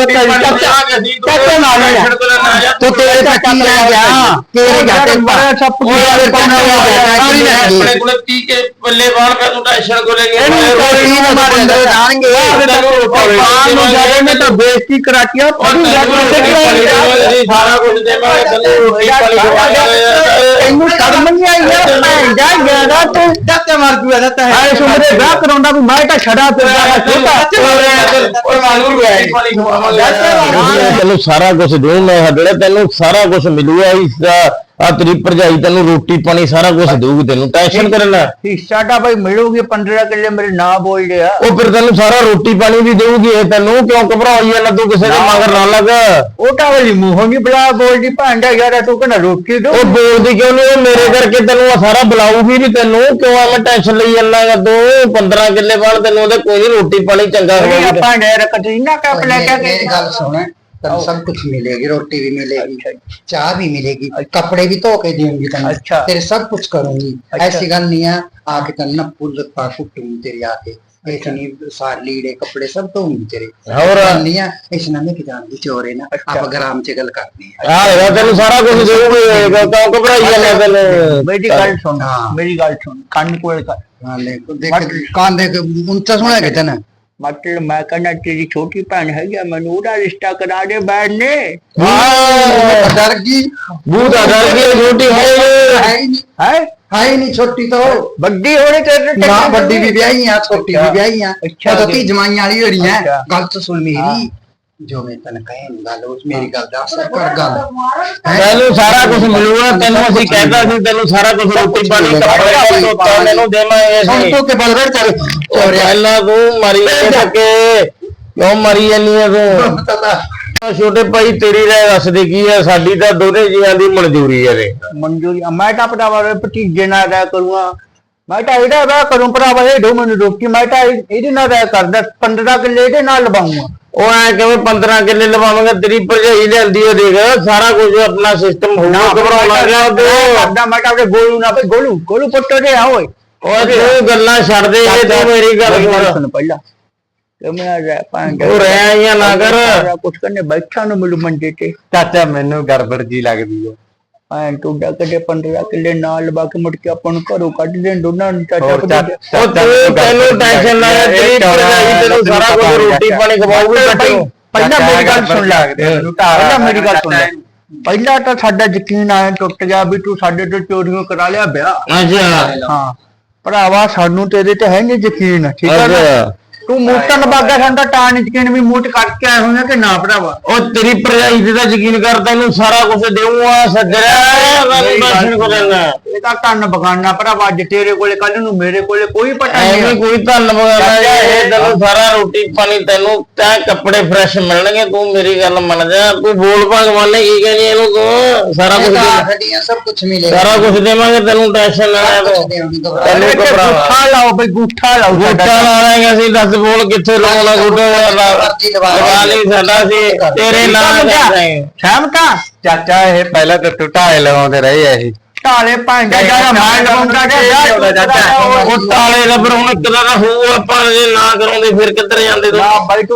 [SPEAKER 2] ਤਾਂ
[SPEAKER 1] ਲਿਆ ਕੇ ਅਸੀਂ ਤੂੰ
[SPEAKER 2] ਚੱਕ ਨਾਲ ਲੈ।
[SPEAKER 1] ਟੈਨਸ਼ਨ ਕਰਨ ਨਾ ਜਾ,
[SPEAKER 2] ਤੂੰ ਤੇਰੇ ਤੱਕ ਹੀ ਰਹਿ ਗਿਆ ਤੇਰੇ ਜਾਤੇ ਬੜਾ ਸੱਪ
[SPEAKER 1] ਉਹ
[SPEAKER 2] ਕੀ
[SPEAKER 1] ਯਾਰ
[SPEAKER 2] ਕਰ
[SPEAKER 1] ਕੋਨਾ
[SPEAKER 2] ਪਾਣਾ
[SPEAKER 1] ਆਪਣੇ ਕੋਲ 30 ਕੇ ਪੱਲੇ ਬਾਣ ਪੈ ਤੂੰ ਟੈਨਸ਼ਨ ਕੋ ਲੈ ਕੇ
[SPEAKER 2] ਰੋਟੀ ਨਾ ਮਾਰੇ ਜਾਣਗੇ। ਬਾਹਰ ਨੂੰ ਜਾਏ ਮੈਂ ਤਾਂ ਬੇਇੱਜ਼ਤੀ ਕਰਾਤੀਆ ਪੜੀ ਜਾ
[SPEAKER 1] ਸਾਰਾ ਕੁਝ ਦੇਵਾਂਗੇ ਤੈਨੂੰ ਰੋਟੀ ਪਾਣੀ
[SPEAKER 2] ਇਹਨੂੰ ਸ਼ਰਮ ਨਹੀਂ ਆਈ ਯਾਰ ਭੈਣ ਜਾ ਗਿਆਦਾ ਤੂੰ।
[SPEAKER 3] ਦੱਤੇ ਮਾਰ ਜੂਆ ਦੱਤਾ
[SPEAKER 2] ਆਏ ਸੁਮਰੇ ਵਿਆਹ ਕਰਾਉਂਦਾ ਵੀ ਮੈਂ ਤਾਂ ਛੜਾ ਤੇ ਜਾਣਾ ਛੋਟਾ
[SPEAKER 1] ਓਏ ਪਾਣੀ ਖਵਾਵਾਂਗੇ। ਤੈਨੂੰ ਸਾਰਾ ਕੁਝ ਦੇਉ ਮੈਂ ਹੱਡੜੇ ਤੈਨੂੰ ਸਾਰਾ ਕੁਝ ਮਿਲੂਗਾ ਇਸ ਆ ਤੇਰੀ ਭਰਜਾਈ ਤੈਨੂੰ ਰੋਟੀ ਪਾਣੀ ਸਾਰਾ ਕੁਝ ਦੇਊਗੀ ਤੈਨੂੰ ਟੈਨਸ਼ਨ ਕਰਨ ਲੈ
[SPEAKER 2] ਹਿੱਸਾ ਤਾਂ ਬਈ ਮਿਲੂਗੀ 15 ਕਿੱਲੇ ਮੇਰੇ ਨਾਂ ਬੋਲ ਰਿਹਾ।
[SPEAKER 1] ਉਹ ਫਿਰ ਤੈਨੂੰ ਸਾਰਾ ਰੋਟੀ ਪਾਣੀ ਵੀ ਦੇਊਗੀ ਇਹ ਤੈਨੂੰ ਕਿਉਂ ਘਬਰਾਈ ਐ ਲੱਦੂ ਕਿਸੇ ਦੇ ਮਗਰ ਨਾ ਲੱਗ?
[SPEAKER 2] ਉਹ ਤਾਂ ਬਈ ਮੂੰਹੋਂ ਨਹੀਂ ਬੁਲਾ ਬੋਲਦੀ ਭਾਂਡਾ ਯਾਰਾ ਤੂੰ ਕਹਿੰਦਾ ਰੋਟੀ ਦੋ
[SPEAKER 1] ਉਹ ਬੋਲਦੀ ਕਿਉਂ ਨਹੀਂ ਉਹ ਮੇਰੇ ਕਰਕੇ ਤੈਨੂੰ ਆ ਸਾਰਾ ਬੁਲਾਊਗੀ ਨਹੀਂ ਤੈਨੂੰ ਕਿਉਂ ਐਵੇਂ ਟੈਨਸ਼ਨ ਲਈ ਜਾਂਦਾ ਗਾ ਤੂੰ? 15 ਕਿੱਲੇ ਵਾਲ ਤੈਨੂੰ ਉਹਦੇ ਕੋਈ ਰੋਟੀ ਪਾਣੀ ਚੰਗਾ
[SPEAKER 2] ਹੋਵੇਗਾ ਭਾਂਡਾ ਰੱਖ ਤੂੰ ਕੱਪ ਲੈ ਕੇ
[SPEAKER 3] ਆ ਗੱਲ ਸੁਣਾ ਤੈਨੂੰ ਸਭ ਕੁਝ ਮਿਲੇਗੀ ਰੋਟੀ ਵੀ ਮਿਲੇਗੀ ਚਾਹ ਵੀ ਮਿਲੇਗੀ ਕੱਪੜੇ ਵੀ ਧੋ ਕੇ
[SPEAKER 2] ਦੇਵਾਂਗੀ
[SPEAKER 3] ਤੈਨੂੰ। ਤੇਰੇ ਸਭ ਕੁਝ
[SPEAKER 2] ਕਰੂੰਗੀ।
[SPEAKER 3] ਐਸੀ ਗੱਲ ਨਹੀਂ ਆ ਆ ਕੇ ਤੈਨੂੰ ਨਾ ਫੁੱਲ ਪਾ ਕੁੱਟੂੰ ਤੇਰੇ ਆ ਕੇ। ਇਸ ਨੇ ਸਾਰ ਲੀੜੇ ਕੱਪੜੇ
[SPEAKER 1] ਸਭ
[SPEAKER 3] ਤੋਂ ਤੇਰੇ। ਹੋਰ? ਨਹੀਂ ਆ ਇਸ ਨਾਲ ਕਿ ਜਾਣਦੀ ਚੋਰੇ ਨਾ। ਆਪਾਂ ਗਰਾਮ ਚ ਗੱਲ ਕਰਨੀ
[SPEAKER 1] ਆ। ਹਾਂ ਤੈਨੂੰ ਸਾਰਾ ਕੁਝ ਦੇਵਾਂਗੇ ਤਾਂ ਘਬਰਾਈ ਜਾਂਦੇ ਤੈਨੂੰ।
[SPEAKER 2] ਮੇਰੀ ਗੱਲ ਸੁਣ ਮੇਰੀ ਗੱਲ ਸੁਣ ਕੰਨ ਕੋਲ ਕਰ।
[SPEAKER 3] ਹਾਂ ਲੈ ਦੇਖ ਕੰਨ ਦੇ ਉੱਚਾ ਸੁਣਿਆ ਕਿ ਤੈਨੂੰ
[SPEAKER 2] ਮਤਲਬ ਮੈਂ ਕਹਿੰਦਾ ਤੇਰੀ ਛੋਟੀ ਭੈਣ ਹੈਗੀ ਆ, ਮੈਨੂੰ ਉਹਦਾ ਰਿਸ਼ਤਾ ਕਰਾ ਦੇ ਬੈਣ ਨੇ
[SPEAKER 1] ਵਾਹ
[SPEAKER 3] ਡਰ ਗਈ।
[SPEAKER 1] ਬੂਤ ਅਗਰ ਵੀ ਛੋਟੀ ਹੈ
[SPEAKER 3] ਨਹੀਂ।
[SPEAKER 2] ਹੈ
[SPEAKER 3] ਹੈ ਨਹੀਂ। ਛੋਟੀ ਤਾਂ
[SPEAKER 2] ਵੱਡੀ ਹੋਣੀ ਤੇ
[SPEAKER 3] ਨਾ ਵੱਡੀ ਵੀ ਵਿਆਹੀ
[SPEAKER 2] ਆ
[SPEAKER 3] ਛੋਟੀ ਵੀ
[SPEAKER 2] ਵਿਆਹੀ
[SPEAKER 3] ਆ। ਅੱਛਾ ਉਹ ਜਮਾਈਆਂ ਵਾਲੀ ਹੋਣੀ
[SPEAKER 2] ਆ
[SPEAKER 3] ਗੱਲ ਤਾਂ ਸੁਣ ਮੇਰੀ। ਜੋ ਮੈਂ ਤਨ ਕਹਿਣ ਗਾਲੋ ਮੇਰੀ ਗੱਲ ਦਾ ਅਸਰ ਕਰ ਗੱਲ।
[SPEAKER 1] ਤੈਨੂੰ ਸਾਰਾ ਕੁਝ ਮਿਲੂਗਾ ਤੈਨੂੰ ਅਸੀਂ ਕਹਿੰਦਾ ਸੀ ਤੈਨੂੰ ਸਾਰਾ ਕੁਝ ਰੋਟੀ ਪਾਣੀ ਮੈਨੂੰ
[SPEAKER 3] ਦੇਣਾ
[SPEAKER 1] ਇਸ
[SPEAKER 3] ਹੁਣ ਤੂੰ ਕੇ ਬਲਗੜ
[SPEAKER 1] ਚੱਲ
[SPEAKER 3] ਔਰ
[SPEAKER 1] ਅੱਲਾ ਤੂੰ ਮਰੀ ਸਕੇ ਕਿਉਂ ਮਰੀ ਜਾਨੀ ਹੈ ਤੂੰ? ਛੋਟੇ ਭਾਈ ਤੇਰੀ ਰਹਿ ਦੱਸਦੇ ਕੀ ਹੈ ਸਾਡੀ ਤਾਂ ਦੋਨੇ ਜੀਆਂ ਦੀ ਮਨਜ਼ੂਰੀ ਹੈ
[SPEAKER 2] ਮਨਜ਼ੂਰੀ ਮੈਂ ਤਾਂ ਪਟਾਵਾ ਭਤੀਜੇ ਨਾਲ ਰਾਇ ਕਰੂੰਗਾ। ਮੈਂ ਤਾਂ ਇਹਦਾ ਵਿਆਹ ਕਰੂੰ ਭਰਾਵਾ ਇਹ ਦੋ ਮੈਨੂੰ ਰੋਟੀ ਮੈਂ ਤਾਂ ਇਹ- ਇਹਦੇ ਨਾਲ ਰਹਿ ਕਰਦਾ 15 ਕਿੱਲੇ ਇਹਦੇ ਨਾਲ ਲਵਾਉਂਗਾ।
[SPEAKER 1] ਉਹ ਐ ਕਿਵੇਂ 15 ਕਿੱਲੇ ਲਵਾਵਾਂਗੇ? ਤੇਰੀ ਭਰਜਾਈ ਲਿਆਂਦੀ ਹੈ ਦੇਖ ਸਾਰਾ ਕੁਝ ਆਪਣਾ ਸਿਸਟਮ ਹੋਊਗਾ ਘਬਰਾਉਣਾ ਗਿਆ
[SPEAKER 2] ਕਰਦਾ ਮੈਂ ਤਾਂ ਆਪਣੇ ਗੋਲੂ ਨਾ ਭਈ ਗੋਲੂ ਗੋਲੂ ਪੁੱਟੋ ਦੇ ਆ ਓਏ।
[SPEAKER 1] ਉਹ ਤੂੰ ਗੱਲਾਂ ਛੱਡ ਦੇ ਇਹ ਤੂੰ ਮੇਰੀ ਗੱਲ ਸੁਣ।
[SPEAKER 2] ਪਹਿਲਾਂ। ਰਹਿ
[SPEAKER 1] ਉਹ ਆਈਆਂ ਨਾ ਕਰ।
[SPEAKER 2] ਕੁਛ ਕਰਨੇ ਬੈਠਾ ਨੂੰ ਮਿਲੂ ਮੰਜੇ ਤੇ।
[SPEAKER 4] ਚਾਚਾ ਮੈਨੂੰ ਗੜਬੜ ਜੀ ਲੱਗਦੀ ਹੈ
[SPEAKER 2] ਐਂ ਟੁੱਡਾ ਕਦੇ 15 ਕਿੱਲੇ ਨਾਲ ਲਵਾ ਕੇ ਮੁੜ ਕੇ ਆਪਾਂ ਨੂੰ ਘਰੋਂ ਕੱਢ ਦੇਣ ਦੋਨਾਂ ਨੂੰ ਚਾਚਾ
[SPEAKER 4] ਹੋਰ। ਚਾਚਾ
[SPEAKER 1] ਉਹ ਤੂੰ ਤੈਨੂੰ ਟੈਨਸ਼ਨ ਨਾ ਲੈ ਤੇਰੀ ਭਰਜਾਈ ਤੈਨੂੰ ਸਾਰਾ ਕੁਝ ਰੋਟੀ ਪਾਣੀ ਖਵਾਉਗੀ ਤੈਨੂੰ
[SPEAKER 2] ਪਹਿਲਾਂ ਮੇਰੀ ਗੱਲ ਸੁਣ ਲੈ। ਪਹਿਲਾਂ ਮੇਰੀ ਗੱਲ ਸੁਣ ਲੈ। ਪਹਿਲਾਂ ਤਾਂ ਸਾਡਾ ਯਕੀਨ ਆਇਆ ਟੁੱਟ ਗਿਆ ਵੀ ਤੂੰ ਸਾਡੇ ਤੋਂ ਚੋਰੀਆਂ ਕਰਾ ਲਿਆ ਵਿਆਹ।
[SPEAKER 1] ਅੱਛਾ
[SPEAKER 2] ਹਾਂ। ਭਰਾਵਾ ਸਾਨੂੰ ਤੇਰੇ ਤੇ ਹੈ ਨਹੀਂ ਯਕੀਨ ਠੀਕ ਹੈ ਨਾ?
[SPEAKER 1] ਅੱਛਾ।
[SPEAKER 2] ਤੂੰ ਮੋਟਾ ਨਬਾਗਾ ਸਾਨੂੰ ਤਾਂ ਟਾਣ ਯਕੀਨ ਵੀ ਮੂੰਹ ਚ ਕੱਢ ਕੇ ਆਇਆ ਹੋਇਆ ਕਿ ਨਾ ਭਰਾਵਾ?
[SPEAKER 1] ਉਹ ਤੇਰੀ ਭਰਜਾਈ ਤੇ ਤਾਂ ਯਕੀਨ ਕਰਦਾ ਇਹਨੂੰ ਸਾਰਾ ਕੁਝ ਦੇਊਗਾ
[SPEAKER 2] ਸੱਜਣਾ ਮੇਰੀ ਗੱਲ ਬਗਾਨਾ ਭਰਾਵਾ ਅੱਜ ਤੇਰੇ ਕੋਲੇ ਕੱਲ ਨੂੰ ਮੇਰੇ ਕੋਲੇ ਕੋਈ ਪਤਾ
[SPEAKER 1] ਐਵੇਂ ਕੋਈ ਧੰਨ ਵਗਾਣਾ ਇਹ ਤੈਨੂੰ ਸਾਰਾ ਰੋਟੀ ਪਾਣੀ ਤੈਨੂੰ ਤੈਂ ਕੱਪੜੇ ਫਰੈਸ਼ ਮਿਲਣਗੇ ਤੂੰ ਮੇਰੀ ਗੱਲ ਮੰਨ ਜਾ। ਤੂੰ ਬੋਲ ਭਗਵਾਨ ਨੇ ਕੀ ਕਹਿੰਦੀ ਇਹਨੂੰ ਤੂੰ? ਸਾਰਾ ਕੁਝ
[SPEAKER 3] ਦੇ ਹੱਡੀਆਂ ਸਭ ਕੁਝ ਮਿਲੇਗਾ।
[SPEAKER 1] ਸਾਰਾ ਕੁਝ ਦੇਵਾਂਗੇ ਤੈਨੂੰ ਟੈਨਸ਼ਨ ਨਾ ਲੈ। ਤੈਨੂੰ ਘਬਰਾ
[SPEAKER 2] ਗੁੱਠਾ ਲਾਓ ਬਈ ਗੁੱਠਾ ਲਾਓ
[SPEAKER 1] ਗੁੱਟਾ ਸਾਡਾ। ਲਾਣਾ ਅਸੀਂ ਦੱਸ ਬੋਲ ਕਿੱਥੇ ਲਾਉਣਾ ਗੁੱਟਾ ਲਗਾ ਨਹੀਂ ਸਾਡਾ ਸੀ ਤੇਰੇ ਨਾਲ
[SPEAKER 2] ਸਹਿਮਤਾ
[SPEAKER 4] ਚਾਚਾ ਇਹ ਪਹਿਲਾਂ ਤਾਂ ਟੁੱਟਾਏ ਲਗਾਉਂਦੇ ਰਹੇ ਆ ਇਹ।
[SPEAKER 2] ਢਾਲੇ ਭਾਂਡਾ ਜਿਹੜਾ ਮੈਂ ਲਵਾਉਂਦਾ
[SPEAKER 1] ਉਹ ਤਾਲੇ ਦਾ ਫਿਰ ਹੁਣ ਇੱਕ ਦਾ ਹੋਊ ਆਪਾਂ ਜੇ ਨਾ ਕਰਾਉਂਦੇ ਫਿਰ ਕਿੱਧਰ ਜਾਂਦੇ ਤੂੰ?
[SPEAKER 2] ਨਾ ਬਾਈ ਤੂੰ